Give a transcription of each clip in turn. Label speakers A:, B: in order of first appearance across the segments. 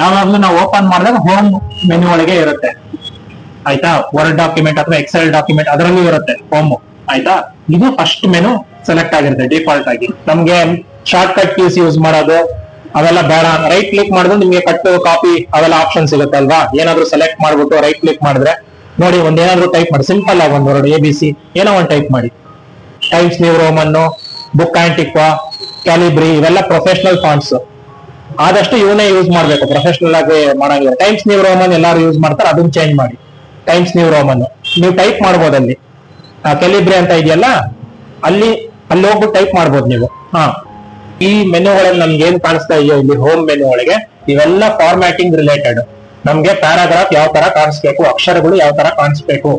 A: ಯಾವಾಗ್ಲೂ ನಾವು ಓಪನ್ ಮಾಡಿದಾಗ ಹೋಮ್ ಮೆನು ಒಳಗೆ ಇರುತ್ತೆ. ಆಯ್ತಾ? ವರ್ಡ್ ಡಾಕ್ಯುಮೆಂಟ್ ಅಥವಾ ಎಕ್ಸೆಲ್ ಡಾಕ್ಯುಮೆಂಟ್ ಅದರಲ್ಲೂ ಇರುತ್ತೆ ಹೋಮ್ ಆಯ್ತಾ? ಇದು ಫಸ್ಟ್ ಮೆನು ಸೆಲೆಕ್ಟ್ ಆಗಿರುತ್ತೆ ಡಿಫಾಲ್ಟ್ ಆಗಿ. ನಮ್ಗೆ ಶಾರ್ಟ್ ಕಟ್ ಕೀಸ್ ಯೂಸ್ ಮಾಡೋದು, ಅವೆಲ್ಲ ಬೇಡ. ರೈಟ್ ಕ್ಲಿಕ್ ಮಾಡಿದ್ರೆ ನಿಮ್ಗೆ ಕಟ್ ಕಾಪಿ ಅವೆಲ್ಲ ಆಪ್ಷನ್ ಸಿಗುತ್ತೆ ಅಲ್ವಾ? ಏನಾದ್ರು ಸೆಲೆಕ್ಟ್ ಮಾಡ್ಬಿಟ್ಟು ರೈಟ್ ಕ್ಲಿಕ್ ಮಾಡಿದ್ರೆ, ನೋಡಿ ಒಂದ್ ಏನಾದ್ರು ಟೈಪ್ ಮಾಡಿ. ಸಿಂಪಲ್ ಆಗಿ ಒಂದು ಎ ಬಿ ಸಿ ಏನೋ ಒಂದ್ ಟೈಪ್ ಮಾಡಿ. Times New Roman Book Antiqua Calibri ಇವೆಲ್ಲ ಪ್ರೊಫೆಷನಲ್ ಫಾಂಟ್ಸ್ ಆದಷ್ಟು ಇವನ್ನೇ ಯೂಸ್ ಮಾಡ್ಬೇಕು. ಪ್ರೊಫೆಷನಲ್ ಆಗಿ ಮಾಡಂಗಿಲ್ಲ. ಟೈಮ್ಸ್ ನ್ಯೂ ರೋಮನ್ ಎಲ್ಲಾರು ಯೂಸ್ ಮಾಡ್ತಾರೆ, ಅದನ್ನ ಚೇಂಜ್ ಮಾಡಿ. ಟೈಮ್ಸ್ ನ್ಯೂ ರೋಮನ್ ನೀವು ಟೈಪ್ ಮಾಡ್ಬೋದು ಅಲ್ಲಿ. ಕೆಲಿಬ್ರಿ ಅಂತ ಇದೆಯಲ್ಲ, ಅಲ್ಲಿ ಅಲ್ಲಿ ಹೋಗ್ಬಿಟ್ಟು ಟೈಪ್ ಮಾಡ್ಬೋದು ನೀವು. ಹಾ. ಈ ಮೆನು ಒಳಗೆ ನಮ್ಗೆ ಏನ್ ಕಾಣಿಸ್ತಾ ಇದೆಯೋ ಇಲ್ಲಿ ಹೋಮ್ ಮೆನು ಒಳಗೆ, ಇವೆಲ್ಲ ಫಾರ್ಮ್ಯಾಟಿಂಗ್ ರಿಲೇಟೆಡ್ ನಮ್ಗೆ ಪ್ಯಾರಾಗ್ರಾಫ್ ಯಾವ ತರ ಕಾಣಿಸ್ಬೇಕು, ಅಕ್ಷರಗಳು ಯಾವ ತರ ಕಾಣಿಸ್ಬೇಕು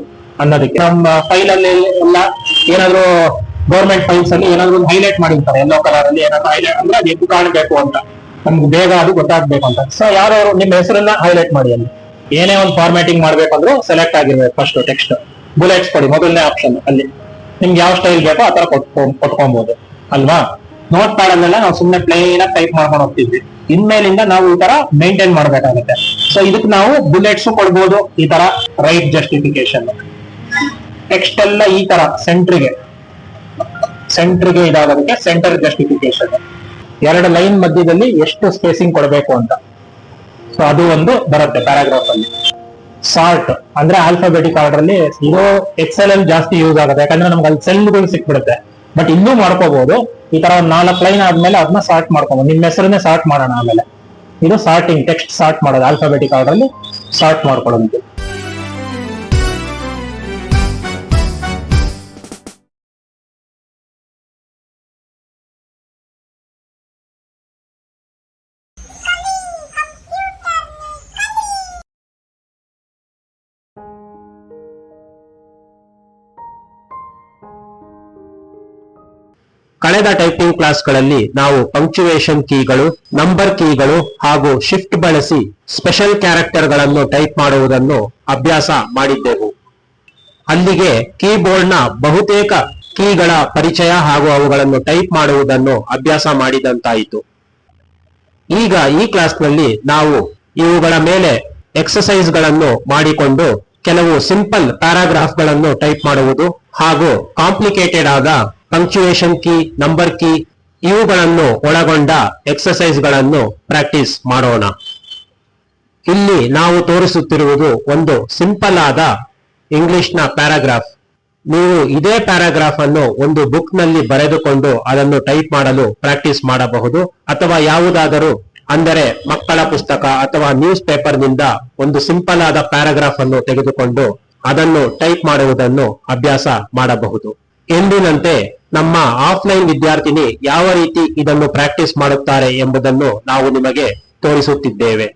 A: ಅನ್ನೋದಕ್ಕೆ. ನಮ್ಮ ಫೈಲ್ ಅಲ್ಲಿ ಎಲ್ಲ ಏನಾದ್ರು ಗೌರ್ಮೆಂಟ್ ಫೈಲ್ಸ್ ಅಲ್ಲಿ ಏನಾದ್ರು ಹೈಲೈಟ್ ಮಾಡಿರ್ತಾರೆ. ಎಲ್ಲೋ ಕಲರ್ ಅಲ್ಲಿ ಏನಾದ್ರು ಹೈಲೈಟ್ ಅಂದ್ರೆ ಅದು ಕಾಣಬೇಕು ಅಂತ. ನಮ್ಗೆ ಬೇಗ ಅದು ಗೊತ್ತಾಗ್ಬೇಕು ಅಂತ ಸೊ ಯಾರು ನಿಮ್ಮ ಹೆಸರನ್ನ ಹೈಲೈಟ್ ಮಾಡಿ ಅಲ್ಲಿ. ಏನೇ ಒಂದು ಫಾರ್ಮ್ಯಾಟಿಂಗ್ ಮಾಡ್ಬೇಕಂದ್ರೂ ಸೆಲೆಕ್ಟ್ ಆಗಿರ್ಬೇಕು ಫಸ್ಟ್ ಟೆಕ್ಸ್ಟ್ ಬುಲೆಟ್ಸ್ ಕೊಡಿ, ಮೊದಲನೇ ಆಪ್ಷನ್ ಅಲ್ಲಿ. ನಿಮ್ಗೆ ಯಾವ ಸ್ಟೈಲ್ ಬೇಕೋ ಆ ತರ ಕೊಟ್ಕೊ ಕೊಟ್ಕೊಬಹುದು ಅಲ್ವಾ? ನೋಟ್ ಪ್ಯಾಡ್ ಅಲ್ಲೆಲ್ಲ ನಾವು ಸುಮ್ಮನೆ ಪ್ಲೇನ್ ಆಗಿ ಟೈಪ್ ಮಾಡ್ಕೊಂಡು ಹೋಗ್ತಿದ್ವಿ. ಇನ್ಮೇಲಿಂದ ನಾವು ಈ ತರ ಮೇಂಟೈನ್ ಮಾಡ್ಬೇಕಾಗುತ್ತೆ. ಸೊ ಇದಕ್ಕೆ ನಾವು ಬುಲೆಟ್ಸ್ ಕೊಡ್ಬೋದು. ಈ ತರ ರೈಟ್ ಜಸ್ಟಿಫಿಕೇಶನ್ ಟೆಕ್ಸ್ಟ್ ಎಲ್ಲ ಈ ತರ ಸೆಂಟ್ರಿಗೆ ಸೆಂಟ್ರಿಗೆ ಇದಾಗೋದಕ್ಕೆ ಸೆಂಟರ್ ಜಸ್ಟಿಫಿಕೇಶನ್ ಎರಡು ಲೈನ್ ಮಧ್ಯದಲ್ಲಿ ಎಷ್ಟು ಸ್ಪೇಸಿಂಗ್ ಕೊಡಬೇಕು ಅಂತ. ಸೊ ಅದು ಒಂದು ಬರುತ್ತೆ ಪ್ಯಾರಾಗ್ರಾಫ್ ಅಲ್ಲಿ. ಸಾರ್ಟ್ ಅಂದ್ರೆ ಆಲ್ಫಾಬೆಟಿಕ್ ಆರ್ಡರ್ ಅಲ್ಲಿ ಇದು ಎಕ್ಸೆಲ್ ಅಲ್ಲಿ ಜಾಸ್ತಿ ಯೂಸ್ ಆಗುತ್ತೆ. ಯಾಕಂದ್ರೆ ನಮ್ಗೆ ಅಲ್ಲಿ ಸೆಲ್ಗಳು ಸಿಕ್ಬಿಡುತ್ತೆ. ಬಟ್ ಇನ್ನೂ ಮಾಡ್ಕೋಬಹುದು ಈ ತರ ಒಂದು ನಾಲ್ಕು ಲೈನ್ ಆದ್ಮೇಲೆ ಅದನ್ನ ಸಾರ್ಟ್ ಮಾಡ್ಕೋಬಹುದು ನಿಮ್ಮ ಹೆಸರನ್ನೇ ಸಾರ್ಟ್ ಮಾಡೋಣ ಆಮೇಲೆ. ಇದು ಸಾರ್ಟಿಂಗ್ ಟೆಕ್ಸ್ಟ್ ಸಾರ್ಟ್ ಮಾಡೋದು. ಆಲ್ಫಾಬೆಟಿಕ್ ಆರ್ಡರ್ ಅಲ್ಲಿ ಸಾರ್ಟ್ ಮಾಡ್ಕೊಳ್ಳೋದು
B: ಕಳೆದ ಟೈಪಿಂಗ್ ಕ್ಲಾಸ್ಗಳಲ್ಲಿ ನಾವು ಪಂಕ್ಚುವೇಶನ್ ಕೀಗಳು ನಂಬರ್ ಕೀಗಳು ಹಾಗೂ ಶಿಫ್ಟ್ ಬಳಸಿ ಸ್ಪೆಷಲ್ ಕ್ಯಾರೆಕ್ಟರ್ಗಳನ್ನು ಟೈಪ್ ಮಾಡುವುದನ್ನು ಅಭ್ಯಾಸ ಮಾಡಿದ್ದೆವು. ಅಲ್ಲಿಗೆ ಕೀಬೋರ್ಡ್ನ ಬಹುತೇಕ ಕೀಗಳ ಪರಿಚಯ ಹಾಗೂ ಅವುಗಳನ್ನು ಟೈಪ್ ಮಾಡುವುದನ್ನು ಅಭ್ಯಾಸ ಮಾಡಿದಂತಾಯಿತು. ಈಗ ಈ ಕ್ಲಾಸ್ನಲ್ಲಿ ನಾವು ಇವುಗಳ ಮೇಲೆ ಎಕ್ಸಸೈಸ್ಗಳನ್ನು ಮಾಡಿಕೊಂಡು ಕೆಲವು ಸಿಂಪಲ್ ಪ್ಯಾರಾಗ್ರಾಫ್ಗಳನ್ನು ಟೈಪ್ ಮಾಡುವುದು ಹಾಗೂ ಕಾಂಪ್ಲಿಕೇಟೆಡ್ ಆದ ಪಂಕ್ಚುಯೇಷನ್ ಕೀ ನಂಬರ್ ಕೀ ಇವುಗಳನ್ನು ಒಳಗೊಂಡ ಎಕ್ಸಸೈಸ್ಗಳನ್ನು ಪ್ರಾಕ್ಟೀಸ್ ಮಾಡೋಣ. ಇಲ್ಲಿ ನಾವು ತೋರಿಸುತ್ತಿರುವುದು ಒಂದು ಸಿಂಪಲ್ ಆದ ಇಂಗ್ಲಿಷ್ನ ಪ್ಯಾರಾಗ್ರಾಫ್ ನೀವು ಇದೇ ಪ್ಯಾರಾಗ್ರಾಫ್ ಅನ್ನು ಒಂದು ಬುಕ್ನಲ್ಲಿ ಬರೆದುಕೊಂಡು ಅದನ್ನು ಟೈಪ್ ಮಾಡಲು ಪ್ರಾಕ್ಟೀಸ್ ಮಾಡಬಹುದು. ಅಥವಾ ಯಾವುದಾದರೂ ಅಂದರೆ ಮಕ್ಕಳ ಪುಸ್ತಕ ಅಥವಾ ನ್ಯೂಸ್ ಪೇಪರ್ನಿಂದ ಒಂದು ಸಿಂಪಲ್ ಆದ ಪ್ಯಾರಾಗ್ರಾಫ್ ಅನ್ನು ತೆಗೆದುಕೊಂಡು ಅದನ್ನು ಟೈಪ್ ಮಾಡುವುದನ್ನು ಅಭ್ಯಾಸ ಮಾಡಬಹುದು. ಎಂದಿನಂತೆ ನಮ್ಮ ಆಫ್ಲೈನ್ ವಿದ್ಯಾರ್ಥಿನಿ ಯಾವ ರೀತಿ ಇದನ್ನು ಪ್ರಾಕ್ಟೀಸ್ ಮಾಡುತ್ತಾರೆ ಎಂಬುದನ್ನು ನಾವು ನಿಮಗೆ ತೋರಿಸುತ್ತಿದ್ದೇವೆ.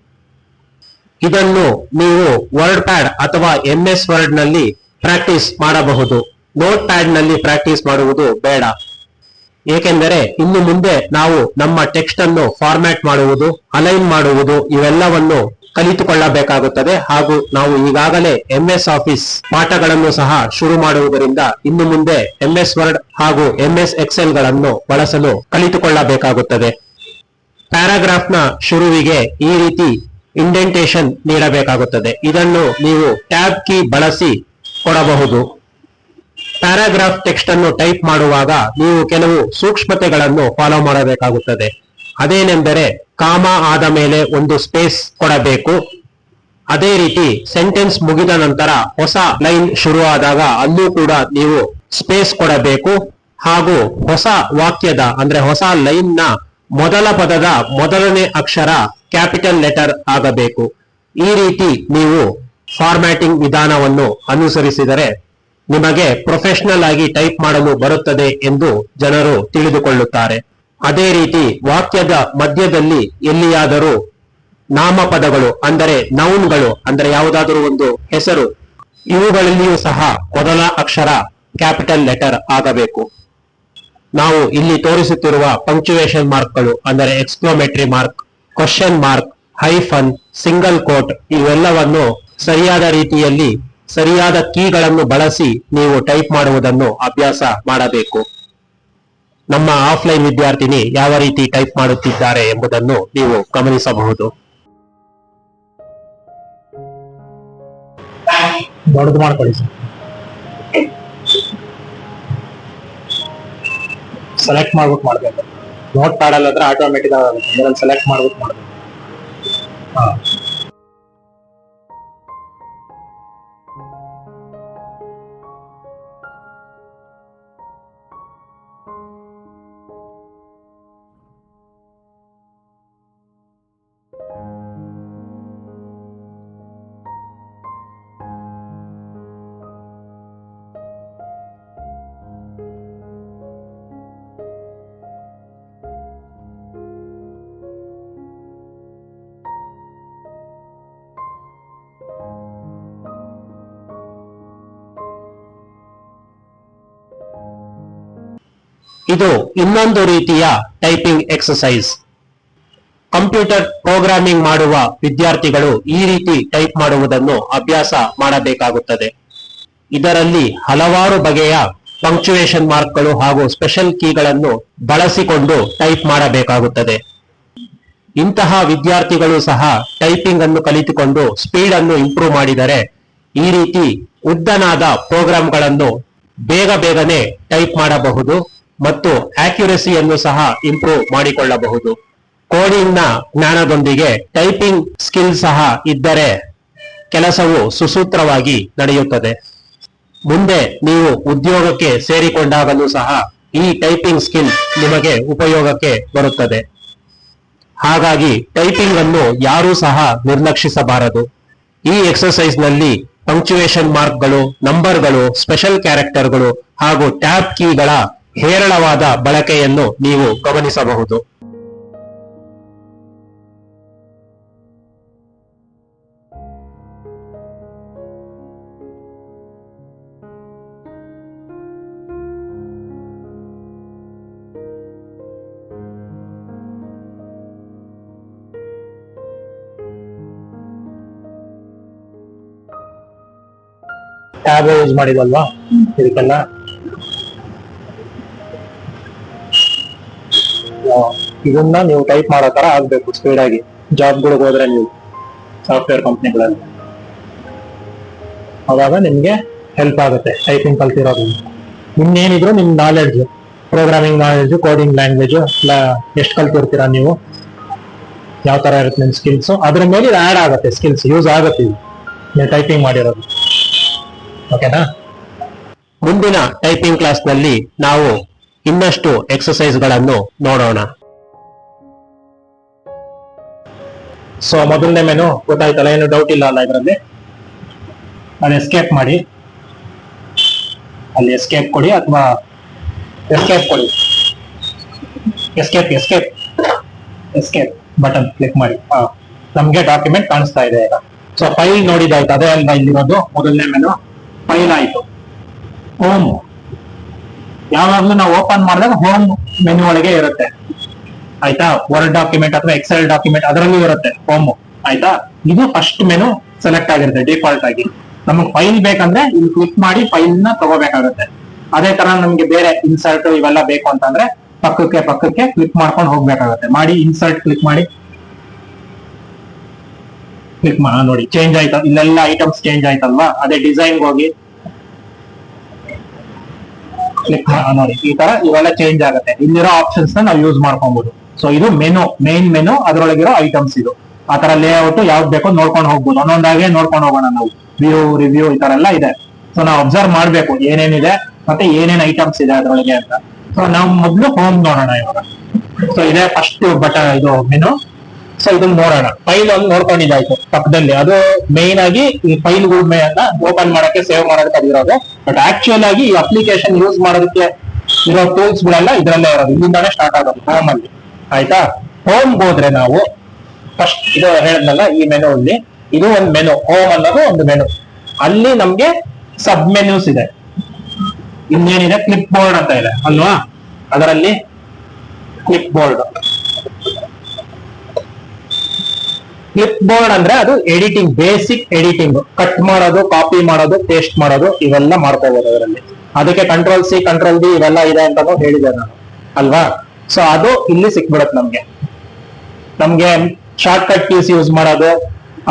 B: ಇದನ್ನು ನೀವು ವರ್ಡ್ ಪ್ಯಾಡ್ ಅಥವಾ ಎಂ ಎಸ್ ವರ್ಡ್ನಲ್ಲಿ ಪ್ರಾಕ್ಟೀಸ್ ಮಾಡಬಹುದು. ನೋಟ್ ಪ್ಯಾಡ್ನಲ್ಲಿ ಪ್ರಾಕ್ಟೀಸ್ ಮಾಡುವುದು ಬೇಡ. ಏಕೆಂದರೆ ಇನ್ನು ಮುಂದೆ ನಾವು ನಮ್ಮ ಟೆಕ್ಸ್ಟ್ ಅನ್ನು ಫಾರ್ಮ್ಯಾಟ್ ಮಾಡುವುದು ಅಲೈನ್ ಮಾಡುವುದು, ಇವೆಲ್ಲವನ್ನು ಕಲಿತುಕೊಳ್ಳಬೇಕಾಗುತ್ತದೆ ಹಾಗೂ ನಾವು ಈಗಾಗಲೇ ಎಂ ಎಸ್ ಆಫೀಸ್ ಪಾಠಗಳನ್ನು ಸಹ ಶುರು ಮಾಡುವುದರಿಂದ ಇನ್ನು ಮುಂದೆ ಎಂ ಎಸ್ ವರ್ಡ್ ಹಾಗೂ ಎಂಎಸ್ ಎಕ್ಸೆಲ್ಗಳನ್ನು ಬಳಸಲು ಕಲಿತುಕೊಳ್ಳಬೇಕಾಗುತ್ತದೆ. ಪ್ಯಾರಾಗ್ರಾಫ್ನ ಶುರುವಿಗೆ ಈ ರೀತಿ ಇಂಡೆಂಟೇಶನ್ ನೀಡಬೇಕಾಗುತ್ತದೆ. ಇದನ್ನು ನೀವು ಟ್ಯಾಬ್ ಕೀ ಬಳಸಿ ಕೊಡಬಹುದು. ಪ್ಯಾರಾಗ್ರಾಫ್ ಟೆಕ್ಸ್ಟ್ ಅನ್ನು ಟೈಪ್ ಮಾಡುವಾಗ ನೀವು ಕೆಲವು ಸೂಕ್ಷ್ಮತೆಗಳನ್ನು ಫಾಲೋ ಮಾಡಬೇಕಾಗುತ್ತದೆ. ಅದೇನೆಂದರೆ ಕಾಮ ಆದ ಮೇಲೆ ಒಂದು ಸ್ಪೇಸ್ ಕೊಡಬೇಕು. ಅದೇ ರೀತಿ ಸೆಂಟೆನ್ಸ್ ಮುಗಿದ ನಂತರ ಹೊಸ ಲೈನ್ ಶುರುವಾದಾಗ ಅಲ್ಲೂ ಕೂಡ ನೀವು ಸ್ಪೇಸ್ ಕೊಡಬೇಕು. ಹಾಗೂ ಹೊಸ ವಾಕ್ಯದ, ಅಂದ್ರೆ ಹೊಸ ಲೈನ್ನ ಮೊದಲ ಪದದ ಮೊದಲನೇ ಅಕ್ಷರ ಕ್ಯಾಪಿಟಲ್ ಲೆಟರ್ ಆಗಬೇಕು. ಈ ರೀತಿ ನೀವು ಫಾರ್ಮ್ಯಾಟಿಂಗ್ ವಿಧಾನವನ್ನು ಅನುಸರಿಸಿದರೆ ನಿಮಗೆ ಪ್ರೊಫೆಷನಲ್ ಆಗಿ ಟೈಪ್ ಮಾಡಲು ಬರುತ್ತದೆ ಎಂದು ಜನರು ತಿಳಿದುಕೊಳ್ಳುತ್ತಾರೆ. ಅದೇ ರೀತಿ ವಾಕ್ಯದ ಮಧ್ಯದಲ್ಲಿ ಎಲ್ಲಿಯಾದರೂ ನಾಮಪದಗಳು, ಅಂದರೆ ನೌನ್ಗಳು ಅಂದರೆ ಯಾವುದಾದರೂ ಒಂದು ಹೆಸರು, ಇವುಗಳಲ್ಲಿಯೂ ಸಹ ಮೊದಲ ಅಕ್ಷರ ಕ್ಯಾಪಿಟಲ್ ಲೆಟರ್ ಆಗಬೇಕು. ನಾವು ಇಲ್ಲಿ ತೋರಿಸುತ್ತಿರುವ ಪಂಕ್ಚುವೇಶನ್ ಮಾರ್ಕ್ಗಳು ಅಂದರೆ exclamatory mark question mark hyphen single quote ಇವೆಲ್ಲವನ್ನು ಸರಿಯಾದ ರೀತಿಯಲ್ಲಿ ಸರಿಯಾದ ಕೀಗಳನ್ನು ಬಳಸಿ ನೀವು ಟೈಪ್ ಮಾಡುವುದನ್ನು ಅಭ್ಯಾಸ ಮಾಡಬೇಕು. ನಮ್ಮ ಆಫ್ಲೈನ್ ವಿದ್ಯಾರ್ಥಿನಿ ಯಾವ ರೀತಿ ಟೈಪ್ ಮಾಡುತ್ತಿದ್ದಾರೆ ಎಂಬುದನ್ನು ನೀವು ಗಮನಿಸಬಹುದು.
A: ಮಾಡ್ಕೊಳ್ಳಿ ಸೆಲೆಕ್ಟ್ ಮಾಡ್ಬಿಟ್ಟು ಮಾಡ್ಬೇಕು. ನೋಟ್ ಪ್ಯಾಡಲ್ ಆದ್ರೆ ಆಟೋಮೆಟಿಕ್ ಆಗುತ್ತೆ. ಸೆಲೆಕ್ಟ್ ಮಾಡ್ಬಿಟ್ಟು ಮಾಡ್ಬೇಕು. ಹಾ.
B: ಇದು ಇನ್ನೊಂದು ರೀತಿಯ ಟೈಪಿಂಗ್ ಎಕ್ಸಸೈಸ್ ಕಂಪ್ಯೂಟರ್ ಪ್ರೋಗ್ರಾಮಿಂಗ್ ಮಾಡುವ ವಿದ್ಯಾರ್ಥಿಗಳು ಈ ರೀತಿ ಟೈಪ್ ಮಾಡುವುದನ್ನು ಅಭ್ಯಾಸ ಮಾಡಬೇಕಾಗುತ್ತದೆ. ಇದರಲ್ಲಿ ಹಲವಾರು ಬಗೆಯ ಪಂಕ್ಚುಯೇಷನ್ ಮಾರ್ಕ್ಗಳು ಹಾಗೂ ಸ್ಪೆಷಲ್ ಕೀಗಳನ್ನು ಬಳಸಿಕೊಂಡು ಟೈಪ್ ಮಾಡಬೇಕಾಗುತ್ತದೆ. ಇಂತಹ ವಿದ್ಯಾರ್ಥಿಗಳು ಸಹ ಟೈಪಿಂಗ್ ಅನ್ನು ಕಲಿತುಕೊಂಡು ಸ್ಪೀಡ್ ಅನ್ನು ಇಂಪ್ರೂವ್ ಮಾಡಿದರೆ ಈ ರೀತಿ ಉದ್ದನಾದ ಪ್ರೋಗ್ರಾಂಗಳನ್ನು ಬೇಗ ಬೇಗನೆ ಟೈಪ್ ಮಾಡಬಹುದು. ಮತ್ತು ಆಕ್ಯುರಸಿಯನ್ನು ಸಹ ಇಂಪ್ರೂವ್ ಮಾಡಿಕೊಳ್ಳಬಹುದು. ಕೋಡಿಂಗ್ನ ಜ್ಞಾನದೊಂದಿಗೆ ಟೈಪಿಂಗ್ ಸ್ಕಿಲ್ ಸಹ ಇದ್ದರೆ ಕೆಲಸವು ಸುಸೂತ್ರವಾಗಿ ನಡೆಯುತ್ತದೆ. ಮುಂದೆ ನೀವು ಉದ್ಯೋಗಕ್ಕೆ ಸೇರಿಕೊಂಡಾಗಲೂ ಸಹ ಈ ಟೈಪಿಂಗ್ ಸ್ಕಿಲ್ ನಿಮಗೆ ಉಪಯೋಗಕ್ಕೆ ಬರುತ್ತದೆ. ಹಾಗಾಗಿ ಟೈಪಿಂಗ್ ಅನ್ನು ಯಾರೂ ಸಹ ನಿರ್ಲಕ್ಷಿಸಬಾರದು. ಈ ಎಕ್ಸರ್ಸೈಸ್ನಲ್ಲಿ ಪಂಕ್ಚುಯೇಷನ್ ಮಾರ್ಕ್ಗಳು ನಂಬರ್ಗಳು ಸ್ಪೆಷಲ್ ಕ್ಯಾರೆಕ್ಟರ್ಗಳು ಹಾಗೂ ಟ್ಯಾಬ್ ಕೀಗಳ ಹೇರಳವಾದ ಬಳಕೆಯನ್ನು ನೀವು ಗಮನಿಸಬಹುದು.
A: ಟ್ಯಾಬ್ ಯೂಸ್ ಮಾಡಿದಲ್ವಾ? ಇದಕ್ಕೆಲ್ಲ? ಇದನ್ನ ನೀವು ಟೈಪ್ ಮಾಡೋ ತರ ಆಗ್ಬೇಕು ಸ್ಪೀಡ್ ಆಗಿ. ಜಾಬ್ಗಳಿಗೆ ಹೋದ್ರೆ ನೀವು ಸಾಫ್ಟ್ವೇರ್ ಕಂಪ್ನಿಗಳಲ್ಲಿ ಅವಾಗ ನಿಮ್ಗೆ ಹೆಲ್ಪ್ ಆಗುತ್ತೆ ಟೈಪಿಂಗ್ ಕಲ್ತಿರೋದು ಇನ್ನೇನಿದ್ರು ನಿಮ್ knowledge programming knowledge coding language ಎಷ್ಟು ಕಲ್ತಿರ್ತೀರಾ ನೀವು? ಯಾವ ತರ ಇರುತ್ತೆ ನಿಮ್ ಸ್ಕಿಲ್ಸ್ ಅದ್ರ ಮೇಲೆ ಇದು ಆಡ್ ಆಗುತ್ತೆ ಸ್ಕಿಲ್ಸ್ ಯೂಸ್ ಆಗುತ್ತೆ ನೀವು ಟೈಪಿಂಗ್ ಮಾಡಿರೋದು. ಓಕೆನಾ
B: ಮುಂದಿನ ಟೈಪಿಂಗ್ ಕ್ಲಾಸ್ನಲ್ಲಿ ನಾವು ಇನ್ನಷ್ಟು ಎಕ್ಸಸೈಸ್ಗಳನ್ನು ನೋಡೋಣ.
A: ಸೊ ಮೊದಲನೇ ಮೆನು ಗೊತ್ತಾಯ್ತಲ್ಲ, ಏನು ಡೌಟ್ ಇಲ್ಲ ಅಲ್ಲ ಇದರಲ್ಲಿ. ಅಲ್ಲಿ ಎಸ್ಕೇಪ್ ಮಾಡಿ. ಅಲ್ಲಿ ಎಸ್ಕೇಪ್ ಕೊಡಿ ಅಥವಾ ಎಸ್ಕೇಪ್ ಕೊಡಿ. Escape escape escape button click ಮಾಡಿ. ಹಾ. ನಮ್ಗೆ ಡಾಕ್ಯುಮೆಂಟ್ ಕಾಣಿಸ್ತಾ ಇದೆ ಈಗ. ಸೊ ಫೈಲ್ ನೋಡಿದಾಯ್ತು ಅದೇ ಅಲ್ಲ ಇಲ್ಲಿರೋದು? ಮೊದಲನೇ ಮೆನು ಫೈಲ್ ಆಯ್ತು. ಹೋಮ್ ಯಾವಾಗ್ಲೂ ನಾವು ಓಪನ್ ಮಾಡಿದಾಗ ಹೋಮ್ ಮೆನು ಒಳಗೆ ಇರುತ್ತೆ. ಆಯ್ತಾ? ವರ್ಡ್ ಡಾಕ್ಯುಮೆಂಟ್ ಅಥವಾ ಎಕ್ಸೆಲ್ ಡಾಕ್ಯುಮೆಂಟ್ ಅದರಲ್ಲೂ ಇರುತ್ತೆ ಫಾರ್ಮ್ ಆಯ್ತಾ? ಇದು ಫಸ್ಟ್ ಮೆನು ಸೆಲೆಕ್ಟ್ ಆಗಿರುತ್ತೆ ಡಿಫಾಲ್ಟ್ ಆಗಿ. ನಮಗೆ ಫೈಲ್ ಬೇಕಂದ್ರೆ ಇಲ್ಲಿ ಕ್ಲಿಕ್ ಮಾಡಿ ಫೈಲ್ನ ತಗೋಬೇಕಾಗುತ್ತೆ. ಅದೇ ತರ ನಮ್ಗೆ ಬೇರೆ ಇನ್ಸರ್ಟ್ ಇವೆಲ್ಲ ಬೇಕು ಅಂತಂದ್ರೆ ಪಕ್ಕಕ್ಕೆ ಪಕ್ಕಕ್ಕೆ ಕ್ಲಿಕ್ ಮಾಡ್ಕೊಂಡು ಹೋಗ್ಬೇಕಾಗುತ್ತೆ. ಮಾಡಿ ಇನ್ಸರ್ಟ್ ಕ್ಲಿಕ್ ಮಾಡಿ. ಕ್ಲಿಕ್ ಮಾ ನೋಡಿ ಚೇಂಜ್ ಆಯ್ತಾ? ಇಲ್ಲೆಲ್ಲ ಐಟಮ್ಸ್ ಚೇಂಜ್ ಆಯ್ತಲ್ವಾ? ಅದೇ ಡಿಸೈನ್ ಹೋಗಿ. ಕ್ಲಿಕ್ ನೋಡಿ, ಈ ತರ ಇವೆಲ್ಲ ಚೇಂಜ್ ಆಗುತ್ತೆ. ಇಲ್ಲಿರೋ ಆಪ್ಷನ್ಸ್ನ ನಾವು ಯೂಸ್ ಮಾಡ್ಕೊಬಹುದು ಸೊ ಇದು ಮೆನು ಮೇನ್ ಮೆನು ಅದರೊಳಗಿರೋ ಐಟಮ್ಸ್ ಇದು. ಆ ತರ ಲೇಔಟ್ ಯಾವ್ದು ಬೇಕೋ ನೋಡ್ಕೊಂಡು ಹೋಗ್ಬೋದು. ಒಂದೊಂದಾಗೆ ನೋಡ್ಕೊಂಡು ಹೋಗೋಣ ನಾವು. ವ್ಯೂ ರಿವ್ಯೂ ಈ ತರ ಎಲ್ಲ ಇದೆ. ಸೊ ನಾವು ಅಬ್ಸರ್ವ್ ಮಾಡ್ಬೇಕು ಏನೇನಿದೆ ಮತ್ತೆ ಏನೇನ್ ಐಟಮ್ಸ್ ಇದೆ ಅದರೊಳಗೆ ಅಂತ. ಸೊ ನಾವು ಮೊದ್ಲು ಹೋಮ್ ನೋಡೋಣ ಇವಾಗ. ಸೊ ಇದೆ ಫಸ್ಟ್ ಬಟ, ಇದು ಮೆನು ಸೊ ಇದನ್ನ ನೋಡೋಣ. ಫೈಲ್ ಒಂದು ನೋಡ್ಕೊಂಡಿದ್ದಾಯ್ತು ಪಕ್ಕದಲ್ಲಿ. ಅದು ಮೇನ್ ಆಗಿ ಈ ಫೈಲ್ ಓಪನ್ ಮಾಡಕ್ಕೆ ಸೇವ್ ಮಾಡೋದಕ್ಕೆ ಅದಿರೋದು ಬಟ್ ಆಕ್ಚುಯಲ್ ಆಗಿ ಈ ಅಪ್ಲಿಕೇಶನ್ ಯೂಸ್ ಮಾಡೋದಕ್ಕೆ ಇರೋ ಟೂಲ್ಸ್ ಗಳೆಲ್ಲ ಇದರಲ್ಲೇ ಇರೋದು. ಇಲ್ಲಿಂದಾನೇ ಸ್ಟಾರ್ಟ್ ಆಗೋದು. ಹೋಮ್ ಅಲ್ಲಿ ಆಯ್ತಾ? ಹೋಮ್ ಹೋದ್ರೆ ನಾವು ಫಸ್ಟ್ ಇದು ಹೇಳಿದ್ನಲ್ಲ, ಈ ಮೆನು ಅಲ್ಲಿ ಇದು ಒಂದು ಮೆನು ಹೋಮ್ ಅನ್ನೋದು ಒಂದು ಮೆನು ಅಲ್ಲಿ ನಮ್ಗೆ ಸಬ್ ಮೆನ್ಯೂಸ್ ಇದೆ. ಇನ್ನೇನಿದೆ? ಕ್ಲಿಪ್ ಬೋರ್ಡ್ ಅಂತ ಇದೆ, ಅಲ್ವಾ? ಅದರಲ್ಲಿ ಕ್ಲಿಪ್ ಬೋರ್ಡ್ ಕ್ಲಿಪ್ ಬೋರ್ಡ್ ಅಂದ್ರೆ ಅದು ಎಡಿಟಿಂಗ್ ಬೇಸಿಕ್ ಎಡಿಟಿಂಗ್ ಕಟ್ ಮಾಡೋದು ಕಾಪಿ ಮಾಡೋದು ಪೇಸ್ಟ್ ಮಾಡೋದು, ಇವೆಲ್ಲ ಮಾಡ್ಕೋಬಹುದು ಅದರಲ್ಲಿ. ಅದಕ್ಕೆ ಕಂಟ್ರೋಲ್ ಸಿ ಕಂಟ್ರೋಲ್ ಡಿ ಇವೆಲ್ಲ ಇದೆ ಅಂತಾನು ಹೇಳಿದೆ ನಾನು. ಅಲ್ವಾ? ಸೊ ಅದು ಇಲ್ಲಿ ಸಿಕ್ಬಿಡುತ್ತೆ ನಮ್ಗೆ. ನಮ್ಗೆ ಶಾರ್ಟ್ ಕಟ್ ಕೀಸ್ ಯೂಸ್ ಮಾಡೋದು,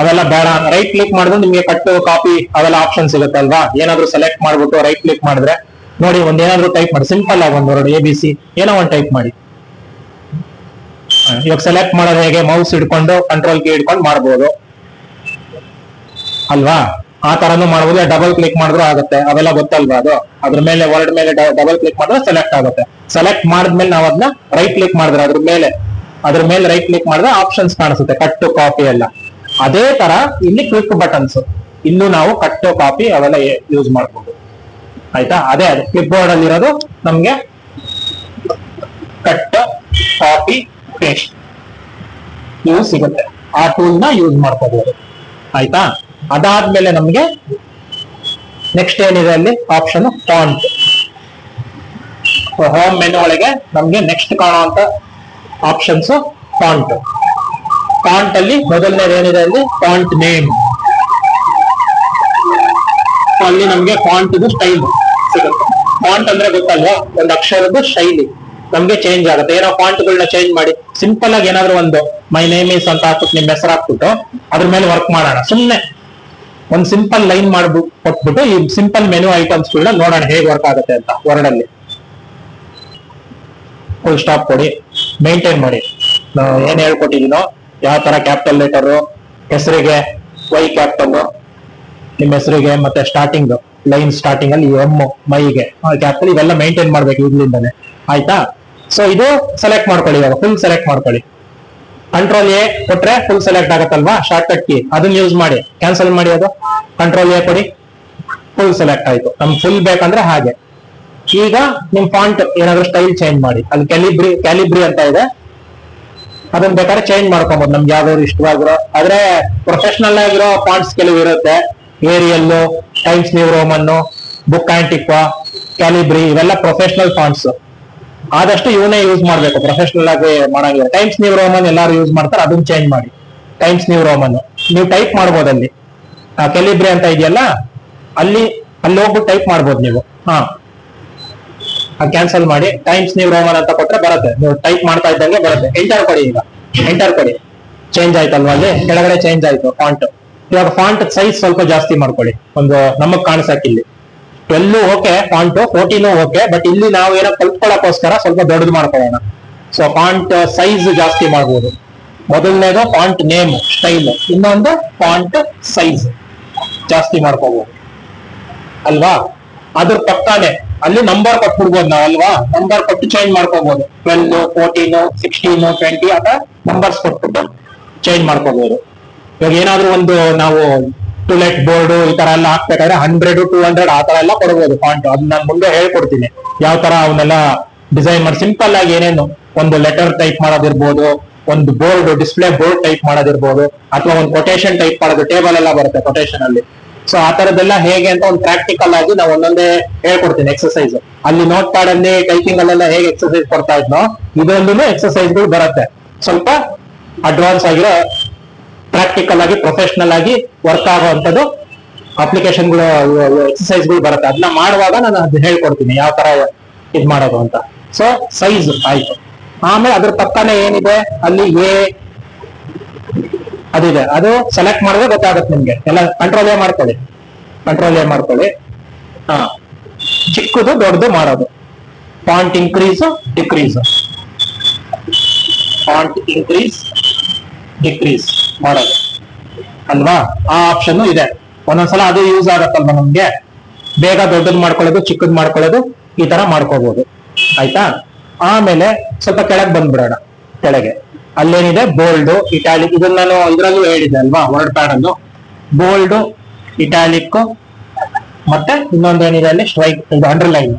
A: ಅವೆಲ್ಲ ಬೇಡ. ರೈಟ್ ಕ್ಲಿಕ್ ಮಾಡಿದ್ರೆ ನಿಮ್ಗೆ ಕಟ್ ಕಾಪಿ ಅವೆಲ್ಲ ಆಪ್ಷನ್ ಸಿಗುತ್ತೆ ಅಲ್ವಾ? ಏನಾದ್ರು ಸೆಲೆಕ್ಟ್ ಮಾಡ್ಬಿಟ್ಟು ರೈಟ್ ಕ್ಲಿಕ್ ಮಾಡಿದ್ರೆ, ನೋಡಿ ಒಂದ್ ಏನಾದ್ರು ಟೈಪ್ ಮಾಡಿ. ಸಿಂಪಲ್ ಆಗಿ ಒಂದ್ ಎರಡು ಎ ಬಿ ಸಿ ಏನೋ ಒಂದ್ ಟೈಪ್ ಮಾಡಿ. ಇವಾಗ ಸೆಲೆಕ್ಟ್ ಮಾಡೋದು ಹೇಗೆ? ಮೌಸ್ ಹಿಡ್ಕೊಂಡು ಕಂಟ್ರೋಲ್ ಕೀ ಹಿಡ್ಕೊಂಡು ಮಾಡ್ಬೋದು. ಅಲ್ವಾ? ಆ ತರನು ಮಾಡಬಹುದು ಡಬಲ್ ಕ್ಲಿಕ್ ಮಾಡಿದ್ರು ಆಗುತ್ತೆ. ಅವೆಲ್ಲ ಗೊತ್ತಲ್ವಾ ಅದು? ಅದ್ರ ಮೇಲೆ ವರ್ಡ್ ಮೇಲೆ ಡಬಲ್ ಕ್ಲಿಕ್ ಮಾಡಿದ್ರೆ ಸೆಲೆಕ್ಟ್ ಆಗುತ್ತೆ. ಸೆಲೆಕ್ಟ್ ಮಾಡಿದ್ಮೇಲೆ ನಾವು ಅದನ್ನ ರೈಟ್ ಕ್ಲಿಕ್ ಮಾಡಿದ್ರೆ ಅದ್ರ ಮೇಲೆ. ಅದ್ರ ಮೇಲೆ ರೈಟ್ ಕ್ಲಿಕ್ ಮಾಡಿದ್ರೆ ಆಪ್ಷನ್ಸ್ ಕಾಣಿಸುತ್ತೆ, ಕಟ್ಟು ಕಾಪಿ ಎಲ್ಲ. ಅದೇ ತರ ಇಲ್ಲಿ ಕ್ಲಿಕ್ ಬಟನ್ಸ್ ಇನ್ನು ನಾವು ಕಟ್ಟು ಕಾಪಿ ಅವೆಲ್ಲ ಯೂಸ್ ಮಾಡ್ಬೋದು. ಆಯ್ತಾ? ಅದೇ ಅದೇ. ಕ್ಲಿಪ್ ಬೋರ್ಡ್ ಅಲ್ಲಿ ಇರೋದು ನಮ್ಗೆ ಕಟ್ ಕಾಪಿ ಪೇಸ್ಟ್ ಯೂಸ್ ಸಿಗುತ್ತೆ. ಆ ಟೂಲ್ನ ಯೂಸ್ ಮಾಡ್ಕೋಬಹುದು ಆಯ್ತಾ? ಅದಾದ್ಮೇಲೆ ನಮ್ಗೆ ನೆಕ್ಸ್ಟ್ ಏನಿದೆ ಅಲ್ಲಿ? ಆಪ್ಷನ್ ಫಾಂಟ್ ಹೋಮ್ ಮೆನು ಒಳಗೆ ನಮ್ಗೆ ನೆಕ್ಸ್ಟ್ ಕಾಣುವಂತ ಆಪ್ಷನ್ಸ್ ಫಾಂಟ್ ಫಾಂಟ್ ಅಲ್ಲಿ ಮೊದಲನೇದು ಏನಿದೆ ಅಲ್ಲಿ? ಫಾಂಟ್ ನೇಮ್ ಅಲ್ಲಿ ನಮ್ಗೆ ಫಾಂಟ್ ಸ್ಟೈಲ್ ಸಿಗುತ್ತೆ. ಫಾಂಟ್ ಅಂದ್ರೆ ಗೊತ್ತಲ್ವಾ? ಒಂದು ಅಕ್ಷರದ್ದು ಶೈಲಿ. ನಮ್ಗೆ ಚೇಂಜ್ ಆಗುತ್ತೆ. ಏನೋ ಫಾಂಟ್ ಗಳನ್ನ ಚೇಂಜ್ ಮಾಡಿ. ಸಿಂಪಲ್ ಆಗಿ ಏನಾದ್ರು ಒಂದು ಮೈ ನೇಮ್ ಇಸ್ ಅಂತ ಹಾಕ್ಬಿಟ್ಟು ನಿಮ್ ಹೆಸರು ಹಾಕ್ಬಿಟ್ಟು ಅದ್ರ ಮೇಲೆ ವರ್ಕ್ ಮಾಡೋಣ. ಸುಮ್ನೆ ಒಂದ್ ಸಿಂಪಲ್ ಲೈನ್ ಮಾಡ್ಬಿಟ್ಟು ಕೊಟ್ಬಿಟ್ಟು ಈ ಸಿಂಪಲ್ ಮೆನು ಐಟಮ್ಸ್ ಗಳನ್ನ ನೋಡೋಣ ಹೇಗೆ ವರ್ಕ್ ಆಗುತ್ತೆ ಅಂತ ವರ್ಡ್ ಅಲ್ಲಿ. ಫುಲ್ ಸ್ಟಾಪ್ ಕೊಡಿ. ಮೇಂಟೈನ್ ಮಾಡಿ. ನಾವು ಏನ್ ಹೇಳ್ಕೊಟ್ಟಿದೀನೋ ಯಾವ ತರ ಕ್ಯಾಪಿಟಲ್ ಲೆಟರ್ ಹೆಸರಿಗೆ ವೈ ಕ್ಯಾಪಿಟಲ್ ನಿಮ್ಮ ಹೆಸರಿಗೆ ಮತ್ತೆ ಸ್ಟಾರ್ಟಿಂಗ್ ಲೈನ್ ಸ್ಟಾರ್ಟಿಂಗ್ ಅಲ್ಲಿ ಎಂ ಮೈಗೆ ಕ್ಯಾಪಿಟಲ್ ಇವೆಲ್ಲ ಮೇಂಟೈನ್ ಮಾಡ್ಬೇಕು ಈಗ್ಲಿಂದಾನೆ ಆಯ್ತಾ? ಸೊ ಇದು ಸೆಲೆಕ್ಟ್ ಮಾಡ್ಕೊಳ್ಳಿ ಇವಾಗ. ಫುಲ್ ಸೆಲೆಕ್ಟ್ ಮಾಡ್ಕೊಳ್ಳಿ. ಕಂಟ್ರೋಲ್ ಎ ಕೊಟ್ರೆ ಫುಲ್ ಸೆಲೆಕ್ಟ್ ಆಗತ್ತಲ್ವಾ? ಶಾರ್ಟ್ ಕಟ್ ಕೀ ಅದನ್ನ ಯೂಸ್ ಮಾಡಿ. ಕ್ಯಾನ್ಸಲ್ ಮಾಡಿ ಅದು. ಕಂಟ್ರೋಲ್ ಎ ಕೊಡಿ. ಫುಲ್ ಸೆಲೆಕ್ಟ್ ಆಯ್ತು. ನಮ್ಗೆ ಫುಲ್ ಬೇಕಂದ್ರೆ ಹಾಗೆ. ಈಗ ನಿಮ್ ಫಾಂಟ್ ಏನಾದ್ರು ಸ್ಟೈಲ್ ಚೇಂಜ್ ಮಾಡಿ. ಅಲ್ಲಿ ಕ್ಯಾಲಿಬ್ರಿ ಕ್ಯಾಲಿಬ್ರಿ ಅಂತ ಇದೆ. ಅದನ್ನ ಬೇಕಾದ್ರೆ ಚೇಂಜ್ ಮಾಡ್ಕೊಬಹುದು ನಮ್ಗೆ ಯಾವ್ದಾದ್ರು ಇಷ್ಟವಾಗಿರೋ ಆದ್ರೆ ಪ್ರೊಫೆಷನಲ್ ಆಗಿರೋ ಫಾಂಟ್ಸ್ ಕೆಲವು ಇರುತ್ತೆ. Arial Times New Roman Book Antiqua Calibri ಇವೆಲ್ಲ ಪ್ರೊಫೆಷನಲ್ ಫಾಂಟ್ಸ್ ಆದಷ್ಟು ಇವನ್ನೇ ಯೂಸ್ ಮಾಡ್ಬೇಕು. ಪ್ರೊಫೆಷನಲ್ ಆಗಿ ಮಾಡಂಗಿಲ್ಲ. ಟೈಮ್ಸ್ ನ್ಯೂ ರೋಮನ್ ಎಲ್ಲಾರು ಯೂಸ್ ಮಾಡ್ತಾರೆ, ಅದನ್ನ ಚೇಂಜ್ ಮಾಡಿ. ಟೈಮ್ಸ್ ನ್ಯೂ ರೋಮನ್ ನೀವು ಟೈಪ್ ಮಾಡ್ಬೋದು ಅಲ್ಲಿ. ಕೆಲಿಬ್ರಿ ಅಂತ ಇದೆಯಲ್ಲ, ಅಲ್ಲಿ ಅಲ್ಲಿ ಹೋಗ್ಬಿಟ್ಟು ಟೈಪ್ ಮಾಡ್ಬೋದು ನೀವು. ಹಾ. ಕ್ಯಾನ್ಸಲ್ ಮಾಡಿ ಟೈಮ್ಸ್ ನ್ಯೂ ರೋಮನ್ ಅಂತ ಕೊಟ್ರೆ ಬರುತ್ತೆ. ನೀವು ಟೈಪ್ ಮಾಡ್ತಾ ಇದ್ದಂಗೆ ಬರುತ್ತೆ. ಎಂಟರ್ ಕೊಡಿ ಈಗ. ಎಂಟರ್ ಕೊಡಿ. ಚೇಂಜ್ ಆಯ್ತಲ್ವಾ ಅಲ್ಲಿ? ಕೆಳಗಡೆ ಚೇಂಜ್ ಆಯ್ತು ಫಾಂಟ್ ಇವಾಗ ಫಾಂಟ್ ಸೈಜ್ ಸ್ವಲ್ಪ ಜಾಸ್ತಿ ಮಾಡ್ಕೊಳ್ಳಿ. ಒಂದು ನಮಗ್ ಕಾಣಿಸಕ್ twelve okay font fourteen okay but ಇಲ್ಲಿ ನಾವು ಏನೋ ಕಲ್ತ್ಕೊಳ್ಳೋಕೋಸ್ಕರ ಸ್ವಲ್ಪ ದೊಡ್ಡದು ಮಾಡ್ಕೊಳ್ಳೋಣ. ಸೊ ಫಾಂಟ್ ಸೈಜ್ ಜಾಸ್ತಿ ಮಾಡ್ಬೋದು. ಮೊದಲನೇದು ಫಾಂಟ್ ನೇಮ್ ಸ್ಟೈಲ್ ಇನ್ನೊಂದು ಫಾಂಟ್ ಸೈಜ್ ಜಾಸ್ತಿ ಮಾಡ್ಕೋಬಹುದು ಅಲ್ವಾ? ಅದ್ರ ಪಕ್ಕಾನೆ. ಅಲ್ಲಿ ನಂಬರ್ ಕೊಟ್ಬಿಡ್ಬೋದು ನಾವು, ಅಲ್ವಾ? ನಂಬರ್ ಕೊಟ್ಟು ಚೇಂಜ್ ಮಾಡ್ಕೋಬಹುದು ಟ್ವೆಲ್ ಫೋರ್ಟೀನ್ ಸಿಕ್ಸ್ಟೀನ್ ಟ್ವೆಂಟಿ ಅಥವಾ ನಂಬರ್ಸ್ ಕೊಟ್ಬಿಟ್ಟು ಚೇಂಜ್ ಮಾಡ್ಕೋಬಹುದು ಇವಾಗ ಏನಾದ್ರೂ ಒಂದು ನಾವು ಟುಲೆಟ್ ಬೋರ್ಡ್ ಈ ತರ ಎಲ್ಲ ಹಾಕ್ಬೇಕಾದ್ರೆ ಹಂಡ್ರೆಡ್ ಟೂ ಹಂಡ್ರೆಡ್ ಆ ತರ ಎಲ್ಲ ಕೊಡಬಹುದು ಫಾಂಟ್ ಅದನ್ನ ನಾನು ಮುಂದೆ ಹೇಳ್ಕೊಡ್ತೀನಿ. ಯಾವ ತರ ಅವನ್ನೆಲ್ಲ ಡಿಸೈನ್ ಮಾಡಿ ಸಿಂಪಲ್ ಆಗಿ ಏನೇನು? ಒಂದು ಲೆಟರ್ ಟೈಪ್ ಮಾಡೋದಿರ್ಬೋದು, ಒಂದು ಬೋರ್ಡ್ ಡಿಸ್ಪ್ಲೇ ಬೋರ್ಡ್ ಟೈಪ್ ಮಾಡೋದಿರ್ಬೋದು, ಅಥವಾ ಒಂದು ಕೊಟೇಶನ್ ಟೈಪ್ ಮಾಡೋದು ಟೇಬಲ್ ಎಲ್ಲ ಬರುತ್ತೆ ಕೊಟೇಶನ್ ಅಲ್ಲಿ. ಸೊ ಆ ತರದೆಲ್ಲ ಹೇಗೆ ಅಂತ ಒಂದು ಪ್ರಾಕ್ಟಿಕಲ್ ಆಗಿ ನಾವು ಒಂದೊಂದೇ ಹೇಳ್ಕೊಡ್ತೀನಿ ಎಕ್ಸರ್ಸೈಸ್ ಅಲ್ಲಿ ನೋಟ್ ಪ್ಯಾಡ್ ಅಲ್ಲಿ ಟೈಪಿಂಗ್ ಅಲ್ಲೆಲ್ಲ ಹೇಗೆ ಎಕ್ಸರ್ಸೈಸ್ ಕೊಡ್ತಾ ಇದ್ನೋ ಎಕ್ಸರ್ಸೈಸ್ಗಳು ಬರುತ್ತೆ. ಸ್ವಲ್ಪ ಅಡ್ವಾನ್ಸ್ ಆಗಿರೋ ಪ್ರಾಕ್ಟಿಕಲ್ ಆಗಿ ಪ್ರೊಫೆಷನಲ್ ಆಗಿ ವರ್ಕ್ ಆಗುವಂತದ್ದು ಅಪ್ಲಿಕೇಶನ್ಗಳು ಎಕ್ಸಸೈಸ್ಗಳು ಬರುತ್ತೆ. ಅದನ್ನ ಮಾಡುವಾಗ ನಾನು ಅದು ಹೇಳ್ಕೊಡ್ತೀನಿ, ಯಾವ ತರ ಇದು ಮಾಡೋದು ಅಂತ. ಸೊ ಸೈಜ್ ಆಯ್ತು. ಆಮೇಲೆ ಅದ್ರ ಪಕ್ಕನೆ ಏನಿದೆ? ಅಲ್ಲಿ ಎ ಅದಿದೆ. ಅದು ಸೆಲೆಕ್ಟ್ ಮಾಡಿದ್ರೆ ಗೊತ್ತಾಗುತ್ತೆ ನಿಮ್ಗೆ. ಎಲ್ಲ ಕಂಟ್ರೋಲ್ ಎ ಮಾಡ್ಕೊಳ್ಳಿ. ಕಂಟ್ರೋಲ್ ಎ ಮಾಡ್ಕೊಳ್ಳಿ. ಹಾ. ಚಿಕ್ಕದು, ದೊಡ್ಡದು ಮಾಡೋದು. Font increase decrease font increase decrease ಮಾಡೋದು. ಅಲ್ವಾ? ಆ ಆಪ್ಷನ್ ಇದೆ. ಒಂದೊಂದ್ಸಲ ಅದು ಯೂಸ್ ಆಗತ್ತಲ್ವಾ ನಮ್ಗೆ? ಬೇಗ ದೊಡ್ಡದು ಮಾಡ್ಕೊಳ್ಳೋದು, ಚಿಕ್ಕದ್ ಮಾಡ್ಕೊಳ್ಳೋದು, ಈ ತರ ಮಾಡ್ಕೋಬಹುದು ಆಯ್ತಾ? ಆಮೇಲೆ ಸ್ವಲ್ಪ ಕೆಳಗ್ ಬಂದ್ಬಿಡೋಣ, ಕೆಳಗೆ. ಅಲ್ಲೇನಿದೆ? ಬೋಲ್ಡ್ ಇಟಾಲಿಕ್ ಇದನ್ನ ನಾನು ಇದ್ರಲ್ಲೂ ಹೇಳಿದ್ದೆ ಅಲ್ವಾ ವರ್ಡ್ ಪ್ಯಾಡ್ ಅನ್ನು ಬೋಲ್ಡ್ ಇಟಾಲಿಕ್ ಮತ್ತೆ ಇನ್ನೊಂದು ಏನಿದೆ ಅಲ್ಲಿ? ಸ್ಟ್ರೈಕ್ ಇದು ಅಂಡರ್ಲೈನ್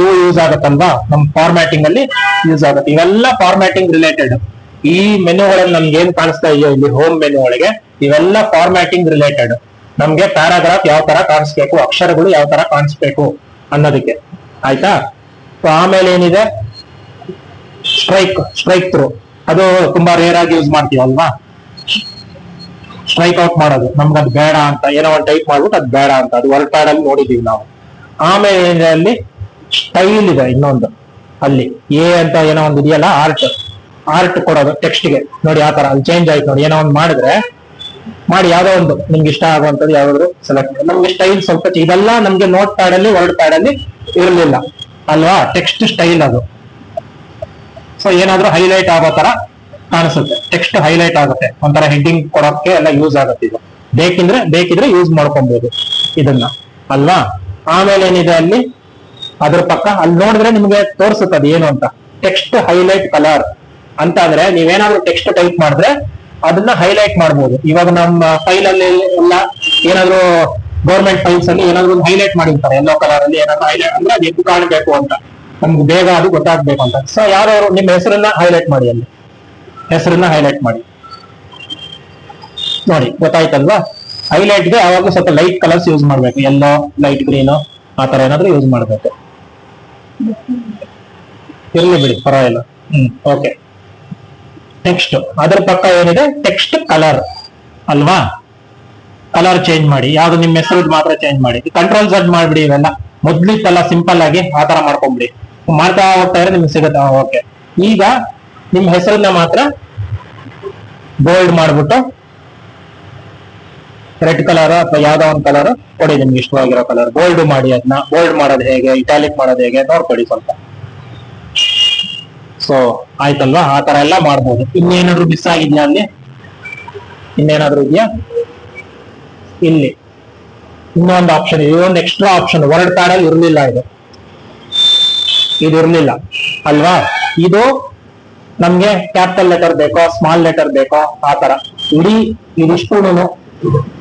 A: ಇವು ಯೂಸ್ ಆಗತ್ತಲ್ವಾ? ನಮ್ ಫಾರ್ಮ್ಯಾಟಿಂಗ್ ಅಲ್ಲಿ ಯೂಸ್ ಆಗುತ್ತೆ. ಇವೆಲ್ಲ ಫಾರ್ಮ್ಯಾಟಿಂಗ್ ರಿಲೇಟೆಡ್ ಈ ಮೆನುಗಳಲ್ಲಿ ನಮ್ಗೆ ಏನ್ ಕಾಣಿಸ್ತಾ ಇದೆಯೋ ಇಲ್ಲಿ ಹೋಮ್ ಮೆನು ಒಳಗೆ, ಇವೆಲ್ಲ ಫಾರ್ಮ್ಯಾಟಿಂಗ್ ರಿಲೇಟೆಡ್ ನಮ್ಗೆ ಪ್ಯಾರಾಗ್ರಾಫ್ ಯಾವ ತರ ಕಾಣಿಸ್ಬೇಕು, ಅಕ್ಷರಗಳು ಯಾವ ತರ ಕಾಣಿಸ್ಬೇಕು ಅನ್ನೋದಕ್ಕೆ. ಆಯ್ತಾ? ಆಮೇಲೆ ಏನಿದೆ? ಸ್ಟ್ರೈಕ್ ಸ್ಟ್ರೈಕ್ ಥ್ರೂ ಅದು ತುಂಬಾ ರೇರ್ ಆಗಿ ಯೂಸ್ ಮಾಡ್ತೀವಲ್ವಾ? ಸ್ಟ್ರೈಕ್ ಔಟ್ ಮಾಡೋದು. ನಮ್ಗೆ ಅದು ಬೇಡ ಅಂತ, ಏನೋ ಒಂದು ಟೈಪ್ ಮಾಡ್ಬಿಟ್ಟು ಅದು ಬೇಡ ಅಂತ, ಅದು ವರ್ಡ್ ಪ್ಯಾಡ್ ಅಲ್ಲಿ ನೋಡಿದೀವಿ ನಾವು. ಆಮೇಲೆ ಏನಿದೆ ಅಲ್ಲಿ? ಸ್ಟೈಲ್ ಇದೆ ಇನ್ನೊಂದು. ಅಲ್ಲಿ ಎ ಅಂತ ಏನೋ ಒಂದು ಇದೆಯಲ್ಲ ಆರ್ಟ್ ಆರ್ಟ್ ಕೊಡೋದು ಟೆಕ್ಸ್ಟ್ಗೆ. ನೋಡಿ ಆ ತರ, ಅಲ್ಲಿ ಚೇಂಜ್ ಆಯ್ತು ನೋಡಿ, ಏನೋ ಒಂದು ಮಾಡಿದ್ರೆ ಮಾಡಿ ಯಾವ್ದೋ ಒಂದು, ನಿಮ್ಗೆ ಇಷ್ಟ ಆಗುವಂತದ್ದು ಯಾವ್ದಾದ್ರು ಸೆಲೆಕ್ಟ್ ಮಾಡಿ. ನಮ್ಗೆ ಸ್ಟೈಲ್ ಸ್ವಲ್ಪ ಇದೆಲ್ಲ ನಮ್ಗೆ ನೋಟ್ ಪ್ಯಾಡ್ ಅಲ್ಲಿ ವರ್ಡ್ ಪ್ಯಾಡ್ ಅಲ್ಲಿ ಇರಲಿಲ್ಲ. ಅಲ್ವಾ? ಟೆಕ್ಸ್ಟ್ ಸ್ಟೈಲ್ ಅದು. ಸೊ ಏನಾದ್ರೂ ಹೈಲೈಟ್ ಆಗೋ ತರ ಕಾಣಿಸುತ್ತೆ. ಟೆಕ್ಸ್ಟ್ ಹೈಲೈಟ್ ಆಗುತ್ತೆ. ಒಂಥರ ಹೆಡ್ಡಿಂಗ್ ಕೊಡೋಕೆ ಎಲ್ಲ ಯೂಸ್ ಆಗುತ್ತೆ ಇದು. ಬೇಕಿದ್ರೆ ಬೇಕಿದ್ರೆ ಯೂಸ್ ಮಾಡ್ಕೊಬಹುದು ಇದನ್ನ. ಅಲ್ವಾ? ಆಮೇಲೆ ಏನಿದೆ ಅಲ್ಲಿ? ಅದ್ರ ಪಕ್ಕ, ಅಲ್ಲಿ ನೋಡಿದ್ರೆ ನಿಮ್ಗೆ ತೋರಿಸುತ್ತೆ ಅದು ಏನು ಅಂತ. ಟೆಕ್ಸ್ಟ್ ಹೈಲೈಟ್ ಕಲರ್ ಅಂತ ಅಂದ್ರೆ ನೀವೇನಾದ್ರೂ ಟೆಕ್ಸ್ಟ್ ಟೈಪ್ ಮಾಡಿದ್ರೆ ಅದನ್ನ ಹೈಲೈಟ್ ಮಾಡ್ಬೋದು. ಇವಾಗ ನಮ್ಮ ಫೈಲ್ ಅಲ್ಲಿ ಎಲ್ಲ ಏನಾದ್ರು ಗೌರ್ಮೆಂಟ್ ಫೈಲ್ಸ್ ಅಲ್ಲಿ ಏನಾದ್ರು ಒಂದು ಹೈಲೈಟ್ ಮಾಡಿರ್ತಾರೆ. ಎಲ್ಲೋ ಕಲರ್ ಅಲ್ಲಿ ಏನಾದ್ರು ಹೈಲೈಟ್ ಅಂದ್ರೆ ಅದು ಎದ್ದು ಕಾಣಬೇಕು ಅಂತ. ನಮ್ಗೆ ಬೇಗ ಅದು ಗೊತ್ತಾಗ್ಬೇಕು ಅಂತ. ಸೊ ಯಾರು ನಿಮ್ಮ ಹೆಸರನ್ನ ಹೈಲೈಟ್ ಮಾಡಿ ಅಲ್ಲಿ? ಹೆಸರನ್ನ ಹೈಲೈಟ್ ಮಾಡಿ. ನೋಡಿ, ಗೊತ್ತಾಯ್ತಲ್ವಾ? ಹೈಲೈಟ್ಗೆ ಯಾವಾಗಲೂ ಸ್ವಲ್ಪ ಲೈಟ್ ಕಲರ್ಸ್ ಯೂಸ್ ಮಾಡ್ಬೇಕು. ಎಲ್ಲೋ ಲೈಟ್ ಗ್ರೀನ್ ಆ ತರ ಏನಾದ್ರು ಯೂಸ್ ಮಾಡ್ಬೇಕು. ಇರ್ಲಿ ಬಿಡಿ, ಪರವಾಗಿಲ್ಲ. ಹ್ಮ್ ಓಕೆ ಟೆಕ್ಸ್ಟ್ ಅದ್ರ ಪಕ್ಕ ಏನಿದೆ? ಟೆಕ್ಸ್ಟ್ ಕಲರ್ ಅಲ್ವಾ? ಕಲರ್ ಚೇಂಜ್ ಮಾಡಿ. ಯಾವ್ದು ನಿಮ್ಮ ಹೆಸರು ಮಾತ್ರ ಚೇಂಜ್ ಮಾಡಿ. ಕಂಟ್ರೋಲ್ ಸೆಟ್ ಮಾಡ್ಬಿಡಿ ಇವೆಲ್ಲ. ಮೊದ್ಲಿತ್ತಲ್ಲ ಸಿಂಪಲ್ ಆಗಿ ಆ ತರ ಮಾಡ್ಕೊಂಬಿಡಿ. ಮಾಡ್ತಾ ಹೋಗ್ತಾ ಇದ್ರೆ ನಿಮ್ಗೆ ಸಿಗುತ್ತೆ. ಓಕೆ ಈಗ ನಿಮ್ ಹೆಸರನ್ನ ಮಾತ್ರ ಬೋಲ್ಡ್ ಮಾಡ್ಬಿಟ್ಟು ರೆಡ್ ಕಲರ್ ಅಥವಾ ಯಾವ್ದೋ ಒಂದ್ ಕಲರ್ ಕೊಡಿ. ನಿಮ್ಗೆ ಇಷ್ಟವಾಗಿರೋ ಕಲರ್ ಬೋಲ್ಡ್ ಮಾಡಿ ಅದನ್ನ ಬೋಲ್ಡ್ ಮಾಡೋದು ಹೇಗೆ? ಇಟಾಲಿಕ್ ಮಾಡೋದು ಹೇಗೆ? ನೋಡ್ಕೊಡಿ ಸ್ವಲ್ಪ. ಸೊ ಆಯ್ತಲ್ವಾ? ಆ ತರ ಎಲ್ಲ ಮಾಡ್ಬೋದು. ಇನ್ನೇನಾದ್ರು ಮಿಸ್ ಆಗಿದ್ಯಾ ಅಲ್ಲಿ? ಇನ್ನೇನಾದ್ರು ಇದೆಯಾ? ಇಲ್ಲಿ. ಇನ್ನೊಂದು ಆಪ್ಷನ್ ಇದೆ ಇದೊಂದು ಎಕ್ಸ್ಟ್ರಾ ಆಪ್ಷನ್ ವರ್ಡ್ ಪ್ಯಾಡ್ ಅಲ್ಲಿ ಇರಲಿಲ್ಲ ಇದು. ಇದು ಇರ್ಲಿಲ್ಲ. ಅಲ್ವಾ? ಇದು ನಮ್ಗೆ ಕ್ಯಾಪಿಟಲ್ ಲೆಟರ್ ಬೇಕೋ ಸ್ಮಾಲ್ ಲೆಟರ್ ಬೇಕೋ, ಆ ತರ. ಇಡೀ ಇದಿಷ್ಟು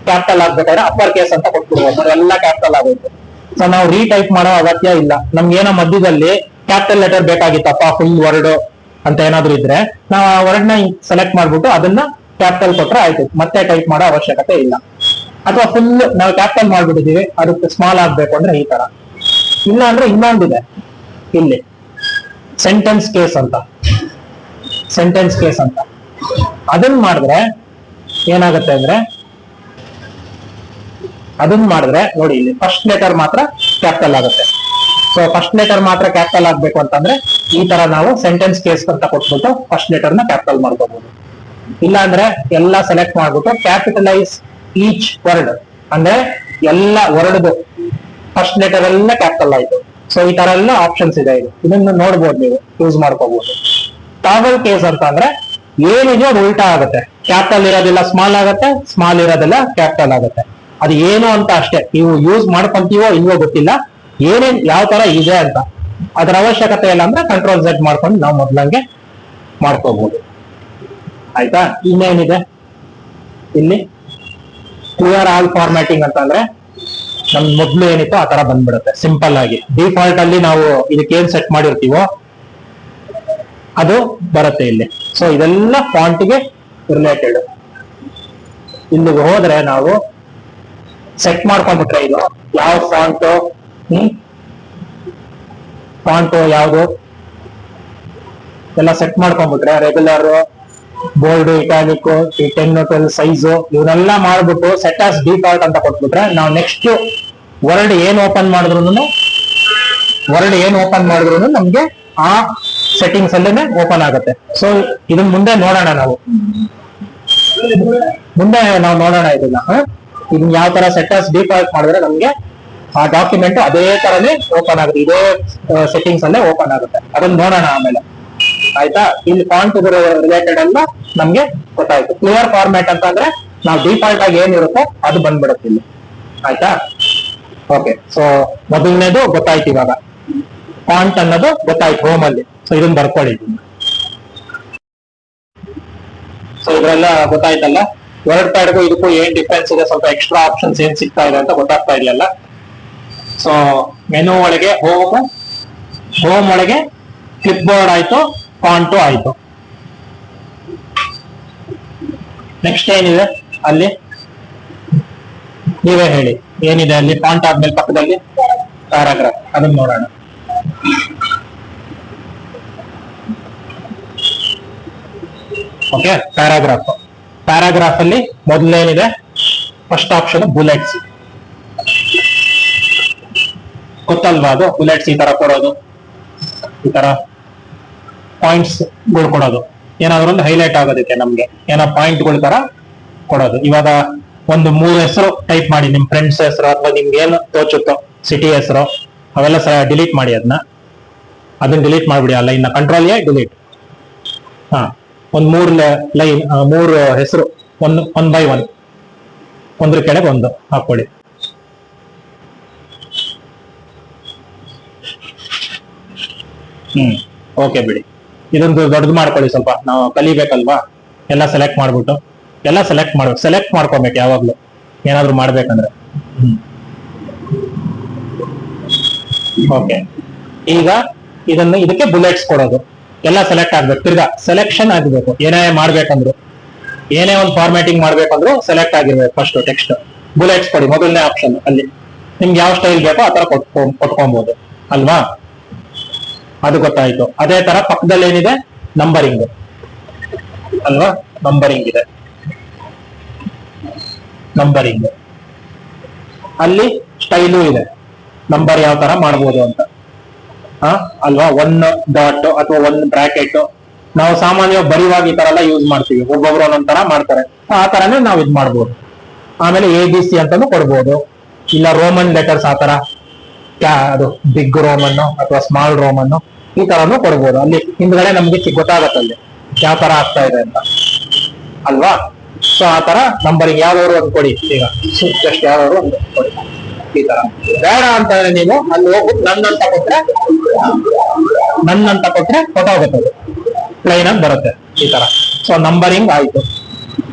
A: ಕ್ಯಾಪಿಟಲ್ ಆಗ್ಬೇಕಾದ್ರೆ ಅಪ್ಪರ್ ಕೇಸ್ ಅಂತ ಕೊಟ್ಬಿಡ್ಬೋದು. ಎಲ್ಲ ಕ್ಯಾಪಿಟಲ್ ಆಗೋಯ್ತು. ಸೊ ನಾವು ರೀಟೈಪ್ ಮಾಡೋ ಅಗತ್ಯ ಇಲ್ಲ. ನಮ್ಗೆ ಏನೋ ಮಧ್ಯದಲ್ಲಿ ಕ್ಯಾಪಿಟಲ್ ಲೆಟರ್ ಬೇಕಾಗಿತ್ತಪ್ಪ ಫುಲ್ ವರ್ಡ್ ಅಂತ ಏನಾದ್ರು ಇದ್ರೆ, ನಾವು ಆ ವರ್ಡ್ನ ಸೆಲೆಕ್ಟ್ ಮಾಡ್ಬಿಟ್ಟು ಅದನ್ನ ಕ್ಯಾಪಿಟಲ್ ಕೊಟ್ರೆ ಆಯ್ತು, ಮತ್ತೆ ಟೈಪ್ ಮಾಡೋ ಅವಶ್ಯಕತೆ ಇಲ್ಲ. ಅಥವಾ ಫುಲ್ ನಾವು ಕ್ಯಾಪಿಟಲ್ ಮಾಡ್ಬಿಟ್ಟಿದೀವಿ ಅದಕ್ಕೆ ಸ್ಮಾಲ್ ಆಗ್ಬೇಕು ಅಂದ್ರೆ ಈ ತರ. ಇಲ್ಲ ಅಂದ್ರೆ ಇನ್ನೊಂದಿದೆ ಇಲ್ಲಿ ಸೆಂಟೆನ್ಸ್ ಕೇಸ್ ಅಂತ. ಸೆಂಟೆನ್ಸ್ ಕೇಸ್ ಅಂತ. ಅದನ್ನ ಮಾಡಿದ್ರೆ ಏನಾಗುತ್ತೆ ಅಂದ್ರೆ ಅದನ್ನ ಮಾಡಿದ್ರೆ ನೋಡಿ, ಇಲ್ಲಿ ಫಸ್ಟ್ ಲೆಟರ್ ಮಾತ್ರ ಕ್ಯಾಪಿಟಲ್ ಆಗುತ್ತೆ. ಸೊ ಫಸ್ಟ್ ಲೆಟರ್ ಮಾತ್ರ ಕ್ಯಾಪಿಟಲ್ ಆಗ್ಬೇಕು ಅಂತಂದ್ರೆ ಈ ತರ ನಾವು ಸೆಂಟೆನ್ಸ್ ಕೇಸ್ ಅಂತ ಕೊಟ್ಬಿಟ್ಟು ಫಸ್ಟ್ ಲೆಟರ್ನ ಕ್ಯಾಪಿಟಲ್ ಮಾಡ್ಕೋಬಹುದು ಇಲ್ಲ ಅಂದ್ರೆ ಎಲ್ಲ ಸೆಲೆಕ್ಟ್ ಮಾಡ್ಬಿಟ್ಟು ಕ್ಯಾಪಿಟಲೈಸ್ ಈಚ್ ವರ್ಡ್ ಅಂದ್ರೆ ಎಲ್ಲ ವರ್ಡ್ ಫಸ್ಟ್ ಲೆಟರ್ ಎಲ್ಲ ಕ್ಯಾಪಿಟಲ್ ಆಯ್ತು. ಸೊ ಈ ತರ ಎಲ್ಲ ಆಪ್ಷನ್ಸ್ ಇದೆ ಇದು. ಇದನ್ನ ನೋಡ್ಬೋದು ನೀವು ಯೂಸ್ ಮಾಡ್ಕೋಬಹುದು ಟಾಗಲ್ ಕೇಸ್ ಅಂತ ಅಂದ್ರೆ ಏನಿದೆಯೋ ಅದು ಉಲ್ಟಾ ಆಗುತ್ತೆ. ಕ್ಯಾಪಿಟಲ್ ಇರೋದಿಲ್ಲ ಸ್ಮಾಲ್ ಆಗುತ್ತೆ ಸ್ಮಾಲ್ ಇರೋದಿಲ್ಲ ಕ್ಯಾಪಿಟಲ್ ಆಗುತ್ತೆ. ಅದು ಏನು ಅಂತ ಅಷ್ಟೇ. ನೀವು ಯೂಸ್ ಮಾಡ್ಕೊಂತೀವೋ ಇಲ್ವೋ ಗೊತ್ತಿಲ್ಲ. ಏನೇನ್ ಯಾವ ತರ ಇದೆ ಅಂತ ಅದರ ಅವಶ್ಯಕತೆ ಇಲ್ಲ ಅಂದ್ರೆ ಕಂಟ್ರೋಲ್ ಸೆಟ್ ಮಾಡ್ಕೊಂಡು ನಾವು ಮೊದ್ಲಂಗೆ ಮಾಡ್ಕೋಬಹುದು ಆಯ್ತಾ? ಇನ್ನೇನಿದೆ? ಇಲ್ಲಿ ಕ್ಲಿಯರ್ ಆಲ್ ಫಾರ್ಮ್ಯಾಟಿಂಗ್ ಅಂತ ಅಂದ್ರೆ ನಮ್ ಮೊದ್ಲು ಏನಿತ್ತು ಆ ತರ ಬಂದ್ಬಿಡುತ್ತೆ. ಸಿಂಪಲ್ ಆಗಿ. ಡಿಫಾಲ್ಟ್ ಅಲ್ಲಿ ನಾವು ಇದಕ್ಕೆ ಏನ್ ಸೆಟ್ ಮಾಡಿರ್ತೀವೋ ಅದು ಬರುತ್ತೆ ಇಲ್ಲಿ. ಸೊ ಇದೆಲ್ಲ ಫಾಂಟ್ಗೆ ರಿಲೇಟೆಡ್ ಇಲ್ಲಿಗೆ ಹೋದ್ರೆ ನಾವು ಸೆಟ್ ಮಾಡ್ಕೊಂಡ್ಬಿಟ್ರೆ ಇದು ಯಾವ ಫಾಂಟ್ ಹ್ಮ್? ಫಾಂಟ್ ಯಾವುದು? ಎಲ್ಲ set ಮಾಡ್ಕೊಂಡ್ಬಿಟ್ರೆ regular bold italic ten twelve size ಇವನ್ನೆಲ್ಲ ಮಾಡ್ಬಿಟ್ಟು ಸೆಟ್ ಆಸ್ ಡಿಫಾಲ್ಟ್ ಅಂತ ಕೊಟ್ಬಿಟ್ರೆ ನಾವು ನೆಕ್ಸ್ಟ್ ವರ್ಡ್ ಏನ್ ಓಪನ್ ಮಾಡಿದ್ರು ವರ್ಡ್ ಏನ್ ಓಪನ್ ಮಾಡಿದ್ರು ನಮ್ಗೆ ಆ ಸೆಟ್ಟಿಂಗ್ಸ್ ಅಲ್ಲೇ ಓಪನ್ ಆಗುತ್ತೆ. ಸೊ ಇದನ್ ಮುಂದೆ ನೋಡೋಣ ನಾವು. ಮುಂದೆ ನಾವು ನೋಡೋಣ ಇದನ್ನ? ಇದನ್ನ ಯಾವ ತರ ಸೆಟ್ಟರ್ಸ್ ಡಿಫಾಲ್ಟ್ ಮಾಡಿದ್ರೆ ನಮ್ಗೆ ಆ ಡಾಕ್ಯುಮೆಂಟ್ ಅದೇ ತರನೇ ಓಪನ್ ಆಗುತ್ತೆ. ಇದೇ ಸೆಟ್ಟಿಂಗ್ಸ್ ಅಲ್ಲೇ ಓಪನ್ ಆಗುತ್ತೆ. ಅದನ್ನ ನೋಡೋಣ ಆಮೇಲೆ. ಆಯ್ತಾ? ಇಲ್ಲಿ ಫಾಂಟ್ ರಿಲೇಟೆಡ್ ಎಲ್ಲ ನಮ್ಗೆ ಗೊತ್ತಾಯ್ತು. ಕ್ಲಿಯರ್ ಫಾರ್ಮ್ಯಾಟ್ ಅಂತ ಅಂದ್ರೆ ನಾವು ಡಿಫಾಲ್ಟ್ ಆಗಿ ಏನಿರುತ್ತೋ ಅದು ಬಂದ್ಬಿಡುತ್ತೆ ಇಲ್ಲಿ. ಆಯ್ತಾ? ಓಕೆ ಸೊ ಮೊದಲನೇದು ಗೊತ್ತಾಯ್ತು ಇವಾಗ. ಫಾಂಟ್ ಅನ್ನೋದು ಗೊತ್ತಾಯ್ತು ಹೋಮ್ ಅಲ್ಲಿ. ಸೊ ಇದನ್ನ ಬರ್ಕೊಳ್ಳಿ. ಸೊ ಇದ್ರೆಲ್ಲ ಗೊತ್ತಾಯ್ತಲ್ಲ? ವರ್ಡ್ ಪ್ಯಾಡ್ಗೂ ಇದಕ್ಕೂ ಏನ್ ಡಿಫ್ರೆನ್ಸ್ ಇದೆ? ಸ್ವಲ್ಪ ಎಕ್ಸ್ಟ್ರಾ ಆಪ್ಷನ್ಸ್ ಏನ್ ಸಿಗ್ತಾ ಇದೆ ಅಂತ ಗೊತ್ತಾಗ್ತಾ ಇರ್ಲಿಲ್ಲ ಸೊ ಮೆನು ಒಳಗೆ ಹೋಮ್ ಹೋಮ್ ಒಳಗೆ ಕ್ಲಿಪ್ ಬೋರ್ಡ್ ಆಯ್ತು ಫಾಂಟು ಆಯ್ತು. ನೆಕ್ಸ್ಟ್ ಏನಿದೆ? ಅಲ್ಲಿ? ನೀವೇ ಹೇಳಿ. ಏನಿದೆ ಅಲ್ಲಿ? ಫಾಂಟ್ ಆದ್ಮೇಲೆ ಪಕ್ಕದಲ್ಲಿ? ಪ್ಯಾರಾಗ್ರಾಫ್ ಅದನ್ನ ನೋಡೋಣ. ಓಕೆ ಪ್ಯಾರಾಗ್ರಾಫ್ ಪ್ಯಾರಾಗ್ರಾಫ್ ಅಲ್ಲಿ ಮೊದಲೇನಿದೆ? ಫಸ್ಟ್ ಆಪ್ಷನ್ ಬುಲೆಟ್ಸ್ ಗೊತ್ತಲ್ವಾ ಅದು ಬುಲೆಟ್ಸ್ ಈ ತರ ಕೊಡೋದು. ಈ ತರ ಪಾಯಿಂಟ್ಸ್ಗಳು ಕೊಡೋದು. ಏನಾದ್ರು ಒಂದು ಹೈಲೈಟ್ ಆಗೋದಕ್ಕೆ ನಮ್ಗೆ. ಏನೋ ಪಾಯಿಂಟ್ಗಳ ತರ ಕೊಡೋದು. ಇವಾಗ ಒಂದು ಮೂರು ಹೆಸರು ಟೈಪ್ ಮಾಡಿ, ನಿಮ್ ಫ್ರೆಂಡ್ಸ್ ಹೆಸರು ಅಥವಾ ನಿಮ್ಗೆ ಏನು ತೋಚುತ್ತೋ ಸಿಟಿ ಹೆಸರು, ಅವೆಲ್ಲ ಸಹ ಡಿಲೀಟ್ ಮಾಡಿ ಅದನ್ನ ಅದನ್ನ ಡಿಲೀಟ್ ಮಾಡ್ಬಿಡಿ ಆ ಲೈನ್ ಕಂಟ್ರೋಲ್ ಎ ಡಿಲೀಟ್ ಹಾ, ಒಂದ್ ಮೂರ್ ಲೈನ್ ಮೂರು ಹೆಸರು, ಒಂದು ಒನ್ ಬೈ ಒನ್ ಒಂದ್ರ ಕೆಳಗೆ ಒಂದು ಹಾಕೊಳ್ಳಿ ಓಕೆ ಬಿಡಿ. ಇದೊಂದು ದೊಡ್ಡದು ಮಾಡ್ಕೊಳ್ಳಿ ಸ್ವಲ್ಪ. ನಾವು ಕಲಿಬೇಕಲ್ವಾ? ಎಲ್ಲ ಸೆಲೆಕ್ಟ್ ಮಾಡ್ಬಿಟ್ಟು. ಎಲ್ಲ ಸೆಲೆಕ್ಟ್ ಮಾಡ್ಬೇಕು ಸೆಲೆಕ್ಟ್ ಮಾಡ್ಕೊಬೇಕು ಯಾವಾಗ್ಲೂ. ಏನಾದ್ರು ಮಾಡ್ಬೇಕಂದ್ರೆ. ಓಕೆ ಈಗ ಇದನ್ನು, ಇದಕ್ಕೆ ಬುಲೆಟ್ಸ್ ಕೊಡೋದು. ಎಲ್ಲ ಸೆಲೆಕ್ಟ್ ಆಗ್ಬೇಕು. ತಿರ್ಗಾ ಸೆಲೆಕ್ಷನ್ ಆಗಬೇಕು ಏನೇ ಮಾಡ್ಬೇಕಂದ್ರು. ಏನೇ ಒಂದು ಫಾರ್ಮ್ಯಾಟಿಂಗ್ ಮಾಡ್ಬೇಕಂದ್ರು ಸೆಲೆಕ್ಟ್ ಆಗಿರ್ಬೇಕು ಫಸ್ಟ್ ಟೆಕ್ಸ್ಟ್ ಬುಲೆಟ್ಸ್ ಕೊಡಿ. ಮೊದಲನೇ ಆಪ್ಷನ್ ಅಲ್ಲಿ. ನಿಮ್ಗೆ ಯಾವ ಸ್ಟೈಲ್ ಬೇಕೋ ಆ ತರ ಕೊಟ್ಕೊ ಕೊಟ್ಕೊಬಹುದು ಅಲ್ವಾ? ಅದು ಗೊತ್ತಾಯ್ತು. ಅದೇ ತರ ಪಕ್ಕದಲ್ಲಿ ಏನಿದೆ ನಂಬರಿಂಗ್ ಅಲ್ವಾ? ನಂಬರಿಂಗ್ ಇದೆ. ನಂಬರಿಂಗ್ ಅಲ್ಲಿ ಸ್ಟೈಲು ಇದೆ. ನಂಬರ್ ಯಾವ ತರ ಮಾಡ್ಬೋದು ಅಂತ. ಅಲ್ವಾ? ಒನ್ ಡಾಟ್ ಅಥವಾ ಒನ್ ಬ್ರಾಕೆಟ್ ನಾವು ಸಾಮಾನ್ಯವಾಗಿ ಬರಿವಾಗ ಈ ತರ ಎಲ್ಲ ಯೂಸ್ ಮಾಡ್ತೀವಿ. ಒಬ್ಬೊಬ್ರು ಒಂದೊಂದ್ ತರ ಮಾಡ್ತಾರೆ. ಆ ತರನೇ ನಾವು ಇದ್ ಮಾಡ್ಬೋದು. ಆಮೇಲೆ ಎ ಬಿ ಸಿ ಅಂತಾನು ಕೊಡ್ಬೋದು. ಇಲ್ಲ ರೋಮನ್ ಲೆಟರ್ಸ್ ಆ ತರ. ಅದು ಬಿಗ್ ರೋಮನ್ ಅಥವಾ ಸ್ಮಾಲ್ ರೋಮನ್ ಈ ತರನು ಕೊಡ್ಬೋದು. ಅಲ್ಲಿ ಹಿಂದ್ಗಡೆ ನಮ್ಗೆ ಗೊತ್ತಾಗುತ್ತೆ ಗೊತ್ತಾಗತ್ತೆ ಅಲ್ಲಿ. ಯಾವ ತರ ಆಗ್ತಾ ಇದೆ ಅಂತ. ಅಲ್ವಾ? ಸೊ ಆ ತರ ನಂಬರಿಗೆ ಯಾವ್ದಾದ್ರು ಒಂದು ಕೊಡಿ. ಈಗ ಜಸ್ಟ್ ಯಾವ್ದಾದ್ರು ಒಂದು ಕೊಡಿ. ಈ ತರ. ಬೇಡ ಅಂತಂದ್ರೆ ನೀವು ಅಲ್ಲಿ ಹೋಗಿ ನನ್ನ ಅಂತ ಕೊಟ್ರೆ ನನ್ನ ಅಂತ ಕೊಟ್ರೆ ಹೊಟ್ಟೋಗುತ್ತೆ ಅದು. ಪ್ಲೈನ್ ಆಗಿ ಬರುತ್ತೆ ಈ ತರ. ಸೊ ನಂಬರಿಂಗ್ ಆಯ್ತು.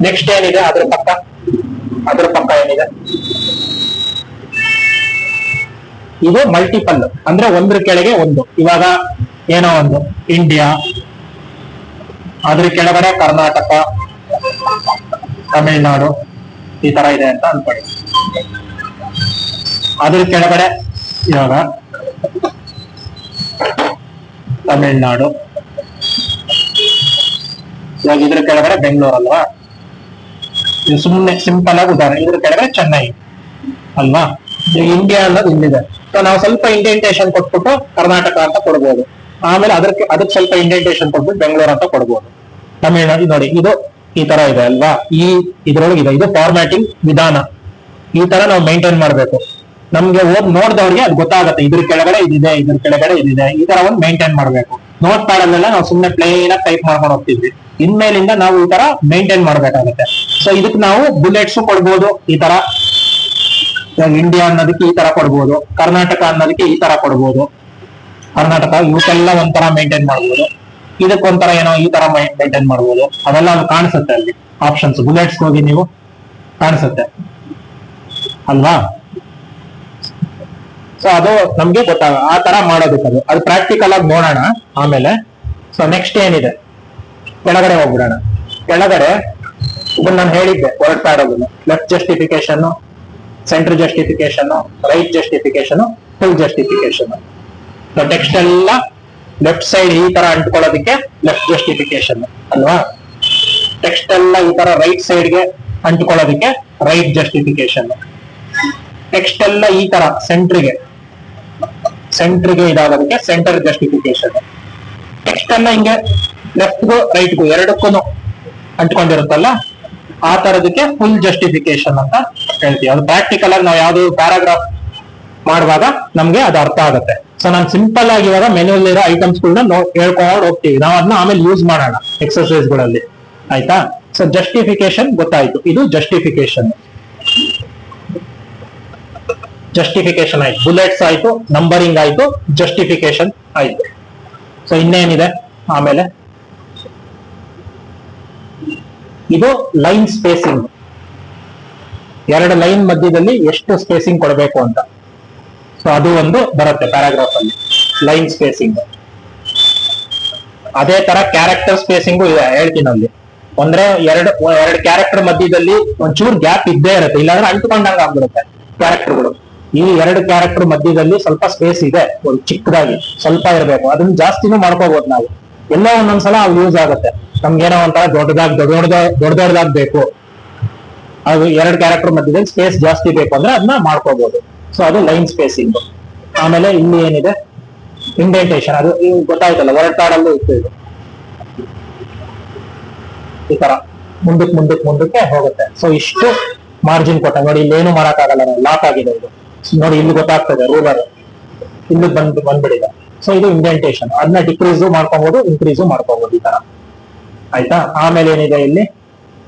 A: ನೆಕ್ಸ್ಟ್ ಏನಿದೆ? ಅದ್ರ ಪಕ್ಕ. ಅದ್ರ ಪಕ್ಕ ಏನಿದೆ? ಇದು ಮಲ್ಟಿಪಲ್ ಅಂದ್ರೆ ಒಂದ್ರ ಕೆಳಗೆ ಒಂದು. ಇವಾಗ ಏನೋ ಒಂದು ಇಂಡಿಯಾ ಅದ್ರ ಕೆಳಗಡೆ ಕರ್ನಾಟಕ, ತಮಿಳ್ನಾಡು, ಈ ತರ ಇದೆ ಅಂತ ಅನ್ಕೊಳ್ಳಿ. ಅದ್ರ ಕೆಳಗಡೆ ಇವಾಗ ತಮಿಳ್ನಾಡು. ಇವಾಗ ಇದ್ರ ಕೆಳಗಡೆ ಬೆಂಗಳೂರು ಅಲ್ವಾ? ಇದು ಸುಮ್ಮನೆ ಸಿಂಪಲ್ ಆಗಿ ಉದಾಹರಣೆ. ಇದ್ರ ಕೆಳಗಡೆ ಚೆನ್ನೈ ಅಲ್ವಾ? ಇಂಡಿಯಾ ಅನ್ನೋದು ಇಲ್ಲಿದೆ ಸೊ ನಾವು ಸ್ವಲ್ಪ ಇಂಡೆಂಟೇಶನ್ ಕೊಟ್ಬಿಟ್ಟು ಕರ್ನಾಟಕ ಅಂತ ಕೊಡ್ಬೋದು. ಆಮೇಲೆ ಅದಕ್ಕೆ ಅದಕ್ಕೆ ಸ್ವಲ್ಪ ಇಂಡೆಂಟೇಶನ್ ಕೊಟ್ಬಿಟ್ಟು ಬೆಂಗಳೂರು ಅಂತ ಕೊಡ್ಬೋದು. ತಮಿಳ್ನಾಡು, ನೋಡಿ, ಇದು ಈ ತರ ಇದೆ ಅಲ್ವಾ? ಈ ಇದ್ರೊಳಗೆ ಇದೆ ಇದು ಫಾರ್ಮ್ಯಾಟಿಂಗ್ ವಿಧಾನ. ಈ ತರ ನಾವು ಮೇಂಟೈನ್ ಮಾಡ್ಬೇಕು. ನಮ್ಗೆ ಓದ್ ನೋಡಿದವ್ರಿಗೆ ಅದು ಗೊತ್ತಾಗುತ್ತೆ. ಇದ್ರ ಕೆಳಗಡೆ ಇದಿದೆ ಇದ್ರ ಕೆಳಗಡೆ ಇದಿದೆ ಈ ತರ ಒಂದು ಮೇಂಟೈನ್ ಮಾಡ್ಬೇಕು. ನೋಟ್ ಪ್ಯಾಡಲ್ಲೆಲ್ಲ ನಾವು ಸುಮ್ಮನೆ ಪ್ಲೇನ್ ಟೈಪ್ ಮಾಡ್ಕೊಂಡು ಹೋಗ್ತಿದ್ವಿ. ಇನ್ಮೇಲಿಂದ ನಾವು ಈ ತರ ಮೇಂಟೈನ್ ಮಾಡ್ಬೇಕಾಗುತ್ತೆ. ಸೊ ಇದಕ್ಕೆ ನಾವು ಬುಲೆಟ್ಸ್ ಕೊಡ್ಬೋದು. ಈ ತರ ಇಂಡಿಯಾ ಅನ್ನೋದಕ್ಕೆ ಈ ತರ ಕೊಡ್ಬೋದು. ಕರ್ನಾಟಕ ಅನ್ನೋದಕ್ಕೆ ಈ ತರ ಕೊಡ್ಬೋದು. ಕರ್ನಾಟಕ ಇವಕ್ಕೆಲ್ಲ ಒಂಥರ ಮೇಂಟೈನ್ ಮಾಡ್ಬೋದು. ಇದಕ್ಕೊಂಥರ ಏನೋ ಈ ತರ ಮೇಂಟೈನ್ ಮಾಡ್ಬೋದು. ಅವೆಲ್ಲ ಕಾಣಿಸುತ್ತೆ ಅಲ್ಲಿ. ಆಪ್ಷನ್ಸ್ ಬುಲೆಟ್ಸ್ ಹೋಗಿ ನೀವು ಕಾಣಿಸುತ್ತೆ. ಅಲ್ವಾ? ಸೊ ಅದು ನಮ್ಗೆ ಗೊತ್ತಾಗ ಆ ತರ ಮಾಡೋದಕ್ಕದು ಅದು. ಪ್ರಾಕ್ಟಿಕಲ್ ಆಗಿ ನೋಡೋಣ ಆಮೇಲೆ. ಸೊ ನೆಕ್ಸ್ಟ್ ಏನಿದೆ? ಕೆಳಗಡೆ ಹೋಗ್ಬಿಡೋಣ. ಕೆಳಗಡೆ ಇದನ್ನ ನಾನು ಹೇಳಿದ್ದೆ, ಹೊರಡ್ತಾ ಇರೋದನ್ನ. Left justification centre justification right justification full justification text ಎಲ್ಲ ಲೆಫ್ಟ್ ಸೈಡ್ ಈ ತರ ಅಂಟ್ಕೊಳ್ಳೋದಕ್ಕೆ ಲೆಫ್ಟ್ ಜಸ್ಟಿಫಿಕೇಶನ್ ಅಲ್ವಾ? ಟೆಕ್ಸ್ಟ್ ಎಲ್ಲ ಈ ತರ ರೈಟ್ ಸೈಡ್ಗೆ ಅಂಟ್ಕೊಳ್ಳೋದಕ್ಕೆ ರೈಟ್ ಜಸ್ಟಿಫಿಕೇಶನ್ ಟೆಕ್ಸ್ಟ್ ಎಲ್ಲ ಈ ತರ ಸೆಂಟ್ರಿಗೆ ಸೆಂಟ್ರಿಗೆ ಇದಾಗೋದಕ್ಕೆ ಸೆಂಟರ್ ಜಸ್ಟಿಫಿಕೇಶನ್ ಟೆಕ್ಸ್ಟ್ ಎಲ್ಲ ಹಿಂಗೆ ಲೆಫ್ಟ್ಗೂ ರೈಟ್ಗೂ ಎರಡಕ್ಕೂ ಅಂಟ್ಕೊಂಡಿರುತ್ತಲ್ಲ? ಆ ತರದಕ್ಕೆ ಫುಲ್ ಜಸ್ಟಿಫಿಕೇಶನ್ ಅಂತ ಹೇಳ್ತೀವಿ. ಅದು ಪ್ರಾಕ್ಟಿಕಲ್ ಆಗಿ ನಾವು ಯಾವ್ದು ಪ್ಯಾರಾಗ್ರಾಫ್ ಮಾಡುವಾಗ ನಮ್ಗೆ ಅದು ಅರ್ಥ ಆಗುತ್ತೆ. ಸೊ ನಾನು ಸಿಂಪಲ್ ಆಗಿ ಇವಾಗ ಮೆನ್ಯೂಲ್ ಇರೋ ಐಟಮ್ಸ್ ಗಳನ್ನ ಹೇಳ್ಕೊಂಡು ಹೋಗ್ತೀವಿ. ನಾವು ಅದನ್ನ ಆಮೇಲೆ ಯೂಸ್ ಮಾಡೋಣ ಎಕ್ಸರ್ಸೈಸ್ಗಳಲ್ಲಿ. ಆಯ್ತಾ? ಸೊ ಜಸ್ಟಿಫಿಕೇಶನ್ ಗೊತ್ತಾಯ್ತು. ಇದು ಜಸ್ಟಿಫಿಕೇಶನ್ ಜಸ್ಟಿಫಿಕೇಶನ್ ಆಯ್ತು. ಬುಲೆಟ್ಸ್ ಆಯ್ತು ನಂಬರಿಂಗ್ ಆಯ್ತು ಜಸ್ಟಿಫಿಕೇಶನ್ ಆಯ್ತು. ಸೊ ಇನ್ನೇನಿದೆ? ಆಮೇಲೆ ಇದು ಲೈನ್ ಸ್ಪೇಸಿಂಗ್ ಎರಡು ಲೈನ್ ಮಧ್ಯದಲ್ಲಿ ಎಷ್ಟು ಸ್ಪೇಸಿಂಗ್ ಕೊಡಬೇಕು ಅಂತ. ಸೊ ಅದು ಒಂದು ಬರುತ್ತೆ ಪ್ಯಾರಾಗ್ರಾಫ್ ಅಲ್ಲಿ. ಲೈನ್ ಸ್ಪೇಸಿಂಗ್ ಅದೇ ತರ ಕ್ಯಾರೆಕ್ಟರ್ ಸ್ಪೇಸಿಂಗು ಇದೆ ಹೇಳ್ತೀನಿ ಅಲ್ಲಿ ಅಂದ್ರೆ ಎರಡು ಎರಡು ಕ್ಯಾರೆಕ್ಟರ್ ಮಧ್ಯದಲ್ಲಿ ಒಂಚೂರು ಗ್ಯಾಪ್ ಇದ್ದೇ ಇರುತ್ತೆ. ಇಲ್ಲಾಂದ್ರೆ ಅಂಟ್ಕೊಂಡಂಗ ಆಗ್ಬಿಡುತ್ತೆ ಕ್ಯಾರೆಕ್ಟರ್ಗಳು ಈ ಎರಡು ಕ್ಯಾರೆಕ್ಟರ್ ಮಧ್ಯದಲ್ಲಿ ಸ್ವಲ್ಪ ಸ್ಪೇಸ್ ಇದೆ, ಒಂದು ಚಿಕ್ಕದಾಗಿ ಸ್ವಲ್ಪ ಇರಬೇಕು. ಅದನ್ನ ಜಾಸ್ತಿನೂ ಮಾಡ್ಕೋಬಹುದು ನಾವು. ಎಲ್ಲ ಒಂದೊಂದ್ಸಲ ಯೂಸ್ ಆಗುತ್ತೆ. ನಮ್ಗೇನೋ ಒಂಥರ ದೊಡ್ಡದಾಗಿ ದೊಡ್ಡ ದೊಡ್ಡ ದೊಡ್ಡದಾಗ ಬೇಕು ಅದು ಎರಡು ಕ್ಯಾರೆಕ್ಟರ್ ಮಧ್ಯದಲ್ಲಿ ಸ್ಪೇಸ್ ಜಾಸ್ತಿ ಬೇಕು ಅಂದ್ರೆ ಅದನ್ನ ಮಾಡ್ಕೋಬಹುದು ಸೊ ಅದು ಲೈನ್ ಸ್ಪೇಸಿಂಗ್ ಆಮೇಲೆ ಇಲ್ಲಿ ಏನಿದೆ? ಇಂಡೆಂಟೇಶನ್ ಅದು ಗೊತ್ತಾಯ್ತಲ್ಲ ವರ್ಡ್ ಪ್ಯಾಡ್ ಅಲ್ಲೂ ಇತ್ತು ಇದು. ಈ ತರ. ಮುಂದಕ್ಕೆ ಮುಂದಕ್ಕೆ ಮುಂದಕ್ಕೆ ಹೋಗುತ್ತೆ. ಸೊ ಇಷ್ಟು ಮಾರ್ಜಿನ್ ಕೊಟ್ಟ. ನೋಡಿ, ಇಲ್ಲಿ ಏನು ಆಗಲ್ಲ ಲಾಕ್ ಆಗಿದೆ ಇದು. ನೋಡಿ, ಇಲ್ಲಿ ಗೊತ್ತಾಗ್ತದೆ ರೂಲರ್ ಇಲ್ಲಿ ಬಂದ್ ಬಂದ್ಬಿಡಿದೆ ಸೊ ಇದು ಇಂಡೆಂಟೇಶನ್ ಅದನ್ನ ಡಿಕ್ರೀಸು ಮಾಡ್ಕೋಬಹುದು ಇನ್ಕ್ರೀಸು ಮಾಡ್ಕೋಬಹುದು ಈ ತರ. ಆಯ್ತಾ? ಆಮೇಲೆ ಏನಿದೆ ಇಲ್ಲಿ?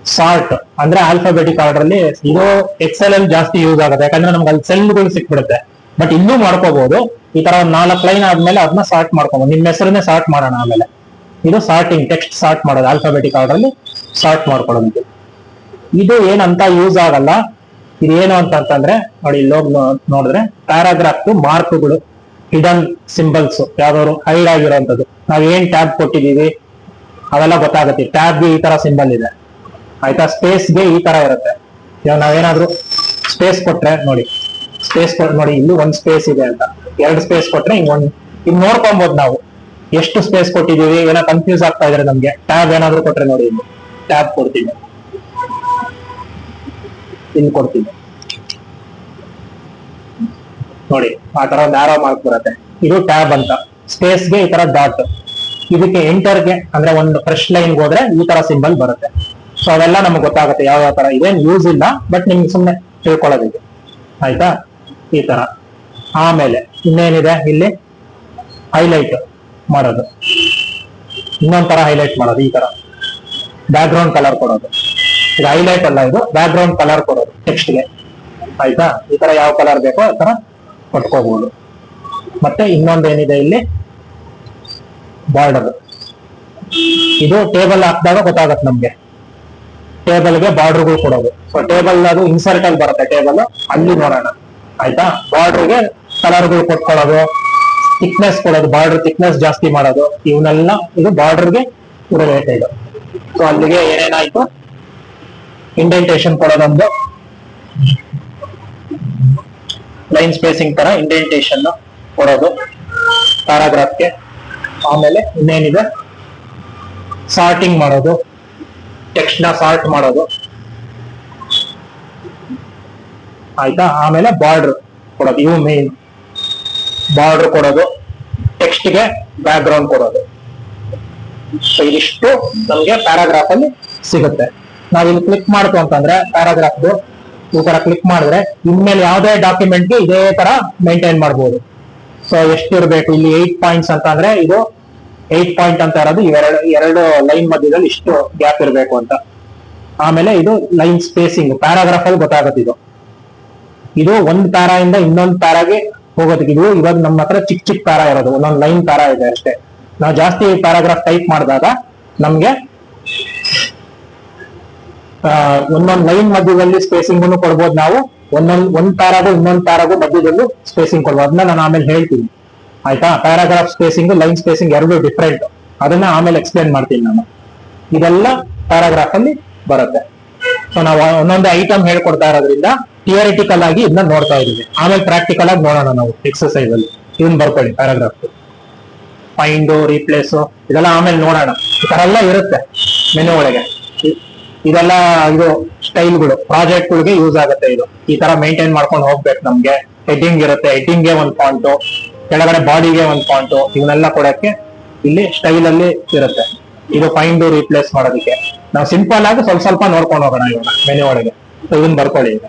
A: ಸಾರ್ಟ್ ಅಂದ್ರೆ ಆಲ್ಫಾಬೆಟಿಕ್ ಆರ್ಡರ್ ಅಲ್ಲಿ ಇದು ಎಕ್ಸೆಲ್ ಅಲ್ಲಿ ಜಾಸ್ತಿ ಯೂಸ್ ಆಗುತ್ತೆ. ಯಾಕಂದ್ರೆ ನಮ್ಗೆ ಅಲ್ಲಿ ಸೆಲ್ಗಳು ಸಿಕ್ಬಿಡುತ್ತೆ. ಬಟ್ ಇನ್ನೂ ಮಾಡ್ಕೋಬಹುದು ಈ ತರ ಒಂದ್ ನಾಲ್ಕು ಲೈನ್ ಆದ್ಮೇಲೆ ಅದನ್ನ ಸಾರ್ಟ್ ಮಾಡ್ಕೋಬಹುದು ನಿಮ್ಮ ಹೆಸರನ್ನೇ ಸಾರ್ಟ್ ಮಾಡೋಣ ಆಮೇಲೆ. ಇದು ಸಾರ್ಟಿಂಗ್ ಟೆಕ್ಸ್ಟ್ ಸಾರ್ಟ್ ಮಾಡೋದು. ಆಲ್ಫಾಬೆಟಿಕ್ ಆರ್ಡರ್ ಅಲ್ಲಿ ಸಾರ್ಟ್ ಮಾಡ್ಕೊಳ್ಳೋದು ಇದು ಏನಂತ ಯೂಸ್ ಆಗಲ್ಲ. ಇದೇನು ಅಂತ ಅಂತಂದ್ರೆ ನೋಡಿ ಇಲ್ಲಿ ಹೋಗಿ ನೋ- ನೋಡಿದ್ರೆ ಪ್ಯಾರಾಗ್ರಾಫ್ ಮಾರ್ಕ್ಗಳು ಹಿಡನ್ ಸಿಂಬಲ್ಸ್ ಯಾವ್ದಾದ್ರು ಹೈಡ್ ಆಗಿರೋಂಥದ್ದು. ನಾವ್ ಏನ್ ಟ್ಯಾಬ್ ಕೊಟ್ಟಿದೀವಿ ಅವೆಲ್ಲ ಗೊತ್ತಾಗುತ್ತೆ. ಟ್ಯಾಬ್ಗೆ ಈ ತರ ಸಿಂಬಲ್ ಇದೆ. ಆಯ್ತಾ? ಸ್ಪೇಸ್ಗೆ ಈ ತರ ಇರುತ್ತೆ. ಇವಾಗ ನಾವೇನಾದ್ರೂ ಸ್ಪೇಸ್ ಕೊಟ್ರೆ ನೋಡಿ ಸ್ಪೇಸ್ ನೋಡಿ, ಇಲ್ಲಿ ಒಂದ್ ಸ್ಪೇಸ್ ಇದೆ ಅಂತ. ಎರಡು ಸ್ಪೇಸ್ ಕೊಟ್ರೆ ಹಿಂಗ್ ಒಂದ್ ಹಿಂಗ್ ನೋಡ್ಕೊಬಹುದು ನಾವು. ಎಷ್ಟು ಸ್ಪೇಸ್ ಕೊಟ್ಟಿದೀವಿ ಏನೋ ಕನ್ಫ್ಯೂಸ್ ಆಗ್ತಾ ಇದ್ರೆ ನಮ್ಗೆ. ಟ್ಯಾಬ್ ಏನಾದ್ರು ಕೊಟ್ರೆ ನೋಡಿ ಇಲ್ಲಿ. ಟ್ಯಾಬ್ ಕೊಡ್ತೀನಿ. ಇಲ್ಲಿ ಕೊಡ್ತೀನಿ. ನೋಡಿ, ಆ ತರ ಒಂದು ಆರೋ ಮಾರ್ಕ್ ಬರುತ್ತೆ. ಇದು ಟ್ಯಾಬ್ ಅಂತ. ಸ್ಪೇಸ್ಗೆ ಈ ತರ ಡಾಟ್ ಇದಕ್ಕೆ ಎಂಟರ್ಗೆ ಅಂದ್ರೆ ಒಂದು ಫ್ರೆಶ್ ಲೈನ್ ಹೋದ್ರೆ ಈ ತರ ಸಿಂಬಲ್ ಬರುತ್ತೆ. ಸೊ ಅವೆಲ್ಲ ನಮ್ಗೆ ಗೊತ್ತಾಗುತ್ತೆ ಯಾವ ಯಾವ ತರ ಇದೇನು ಯೂಸ್ ಇಲ್ಲ ಬಟ್ ನಿಮ್ಗೆ ಸುಮ್ಮನೆ ತಿಳ್ಕೊಳ್ಳೋದಿದೆ ಆಯ್ತಾ? ಈ ತರ. ಆಮೇಲೆ ಇನ್ನೇನಿದೆ ಇಲ್ಲಿ? ಹೈಲೈಟ್ ಮಾಡೋದು. ಇನ್ನೊಂದ್ ತರ ಹೈಲೈಟ್ ಮಾಡೋದು, ಈ ತರ. ಬ್ಯಾಕ್ ಗ್ರೌಂಡ್ ಕಲರ್ ಕೊಡೋದು. ಇದು ಹೈಲೈಟ್ ಅಲ್ಲ ಇದು ಬ್ಯಾಕ್ ಗ್ರೌಂಡ್ ಕಲರ್ ಕೊಡೋದು ಟೆಕ್ಸ್ಟ್ಗೆ. ಆಯ್ತಾ? ಈ ತರ ಯಾವ ಕಲರ್ ಬೇಕೋ ಆ ತರ ಕೊಟ್ಕೋಬಹುದು ಮತ್ತೆ ಇನ್ನೊಂದು ಏನಿದೆ ಇಲ್ಲಿ? ಬಾರ್ಡರ್. ಇದು ಟೇಬಲ್ ಹಾಕಿದಾಗ ಗೊತ್ತಾಗತ್ತೆ ನಮ್ಗೆ. ಟೇಬಲ್ಗೆ ಬಾರ್ಡರ್ಗಳು ಕೊಡೋದು. ಸೊ ಟೇಬಲ್ ಅದು ಇನ್ಸರ್ಟ್ ಅಲ್ಲಿ ಬರುತ್ತೆ ಟೇಬಲ್. ಅಲ್ಲಿ ನೋಡೋಣ. ಆಯ್ತಾ? ಬಾರ್ಡರ್ಗೆ ಕಲರ್ಗಳು ಕೊಟ್ಕೊಳ್ಳೋದು. ಥಿಕ್ನೆಸ್ ಕೊಡೋದು. ಬಾರ್ಡರ್ ಥಿಕ್ನೆಸ್ ಜಾಸ್ತಿ ಮಾಡೋದು. ಇವನ್ನೆಲ್ಲ ಇದು ಬಾರ್ಡರ್ಗೆ ರಿಲೇಟೆಡ್ ಸೊ ಅಲ್ಲಿಗೆ ಏನೇನಾಯ್ತು ಇಂಡೆಂಟೇಶನ್ ಕೊಡೋದೊಂದು ಲೈನ್ ಸ್ಪೇಸಿಂಗ್ ತರ ಇಂಡೆಂಟೇಶನ್ ಕೊಡೋದು. ಪ್ಯಾರಾಗ್ರಾಫ್ಗೆ ಆಮೇಲೆ ಇನ್ನೇನಿದೆ? ಸಾರ್ಟಿಂಗ್ ಮಾಡೋದು. ಟೆಕ್ಸ್ಟ್ನ ಸಾರ್ಟ್ ಮಾಡೋದು. ಆಯ್ತಾ? ಆಮೇಲೆ ಬಾರ್ಡರ್ ಕೊಡೋದು. ಇವು ಮೇನ್ ಬಾರ್ಡರ್ ಕೊಡೋದು. ಟೆಕ್ಸ್ಟ್ಗೆ ಬ್ಯಾಕ್ ಗ್ರೌಂಡ್ ಕೊಡೋದು. ಸೊ ಇದಿಷ್ಟು ನಮ್ಗೆ ಪ್ಯಾರಾಗ್ರಾಫ್ ಅಲ್ಲಿ ಸಿಗುತ್ತೆ. ನಾವ್ ಇಲ್ಲಿ ಕ್ಲಿಕ್ ಮಾಡ್ತು ಅಂತಂದ್ರೆ ಪ್ಯಾರಾಗ್ರಾಫ್ ಈ ತರ ಕ್ಲಿಕ್ ಮಾಡಿದ್ರೆ ಇನ್ಮೇಲೆ ಯಾವುದೇ ಡಾಕ್ಯುಮೆಂಟ್ಗೆ ಇದೇ ತರ ಮೇಂಟೈನ್ ಮಾಡಬಹುದು ಸೊ ಎಷ್ಟಿರ್ಬೇಕು? ಇಲ್ಲಿ ಏಟ್ ಪಾಯಿಂಟ್ಸ್ ಅಂತ ಅಂದ್ರೆ ಇದು ಏಟ್ ಪಾಯಿಂಟ್ ಅಂತ ಇರೋದು ಇವೆರಡು, ಎರಡು ಲೈನ್ ಮಧ್ಯದಲ್ಲಿ ಇಷ್ಟು ಗ್ಯಾಪ್ ಇರಬೇಕು ಅಂತ. ಆಮೇಲೆ ಇದು ಲೈನ್ ಸ್ಪೇಸಿಂಗ್ ಪ್ಯಾರಾಗ್ರಾಫ್ ಅಲ್ಲಿ ಗೊತ್ತಾಗುತ್ತೆ ಇದು. ಇದು ಒಂದ್ ಪ್ಯಾರಾ ಇಂದ ಇನ್ನೊಂದ್ ಪ್ಯಾರಾಗೆ ಹೋಗೋದಕ್ಕೆ ಇದು ಇವಾಗ ನಮ್ಮ ಹತ್ರ ಚಿಕ್ಕ ಚಿಕ್ಕ ಪ್ಯಾರಾ ಇರೋದು, ಒಂದೊಂದ್ ಲೈನ್ ಪ್ಯಾರಾ ಇದೆ ಅಷ್ಟೇ. ನಾವು ಜಾಸ್ತಿ ಪ್ಯಾರಾಗ್ರಾಫ್ ಟೈಪ್ ಮಾಡಿದಾಗ ನಮ್ಗೆ ಒಂದೊಂದ್ ಲೈನ್ ಮಧ್ಯದಲ್ಲಿ ಸ್ಪೇಸಿಂಗ್ ಕೊಡ್ಬೋದು ನಾವು, ಒಂದೊಂದ್, ಒಂದ್ ಪ್ಯಾರಾಗು ಇನ್ನೊಂದ್ ಪ್ಯಾರಾಗು ಮಧ್ಯದಲ್ಲೂ ಸ್ಪೇಸಿಂಗ್ ಕೊಡ್ಬೋದು. ಅದನ್ನ ನಾನು ಆಮೇಲೆ ಹೇಳ್ತೀನಿ. ಆಯ್ತಾ? ಪ್ಯಾರಾಗ್ರಾಫ್ ಸ್ಪೇಸಿಂಗ್ ಲೈನ್ ಸ್ಪೇಸಿಂಗ್ ಎರಡು ಡಿಫ್ರೆಂಟ್ ಅದನ್ನ ಆಮೇಲೆ ಎಕ್ಸ್ಪ್ಲೇನ್ ಮಾಡ್ತೀನಿ ನಾನು. ಇದೆಲ್ಲ ಪ್ಯಾರಾಗ್ರಾಫ್ ಅಲ್ಲಿ ಬರುತ್ತೆ. ಸೊ ನಾವು ಒಂದೊಂದು ಐಟಮ್ ಹೇಳ್ಕೊಡ್ತಾ ಇರೋದ್ರಿಂದ ಥಿಯರಿಟಿಕಲ್ ಆಗಿ ಇದನ್ನ ನೋಡ್ತಾ ಇದೀವಿ ಆಮೇಲೆ ಪ್ರಾಕ್ಟಿಕಲ್ ಆಗಿ ನೋಡೋಣ ನಾವು ಎಕ್ಸರ್ಸೈಸ್ ಅಲ್ಲಿ. ಇದನ್ನ ಬರ್ಕೊಳ್ಳಿ ಪ್ಯಾರಾಗ್ರಾಫ್ ಫೈಂಡ್ ರೀಪ್ಲೇಸ್ ಇದೆಲ್ಲ ಆಮೇಲೆ ನೋಡೋಣ. ಈ ತರ ಎಲ್ಲ ಇರುತ್ತೆ ಮೆನು ಒಳಗೆ. ಇದೆಲ್ಲ ಇದು ಸ್ಟೈಲ್ಗಳು ಪ್ರಾಜೆಕ್ಟ್ಗಳಿಗೆ ಯೂಸ್ ಆಗುತ್ತೆ ಇದು. ಈ ತರ ಮೇಂಟೈನ್ ಮಾಡ್ಕೊಂಡು ಹೋಗ್ಬೇಕು ನಮ್ಗೆ. ಹೆಡ್ಡಿಂಗ್ ಇರುತ್ತೆ ಹೆಡ್ಡಿಂಗ್ ಒಂದು ಫಾಂಟು ಕೆಳಗಡೆ ಬಾಡಿಗೆ ಒಂದ್ ಪಾಯಿಂಟ್ ಇವನ್ನೆಲ್ಲ ಕೊಡಕ್ಕೆ ಇಲ್ಲಿ ಸ್ಟೈಲ್ ಅಲ್ಲಿ ಇರುತ್ತೆ. ಇದು ಫೈಂಡು ರೀಪ್ಲೇಸ್ ಮಾಡೋದಕ್ಕೆ. ನಾವು ಸಿಂಪಲ್ ಆಗಿ ಸ್ವಲ್ಪ ಸ್ವಲ್ಪ ನೋಡ್ಕೊಂಡು ಹೋಗೋಣ ಇವನ್ನ ಮೆನು ಒಳಗೆ. ಇದನ್ನ ಬರ್ಕೊಳ್ಳಿ ಈಗ.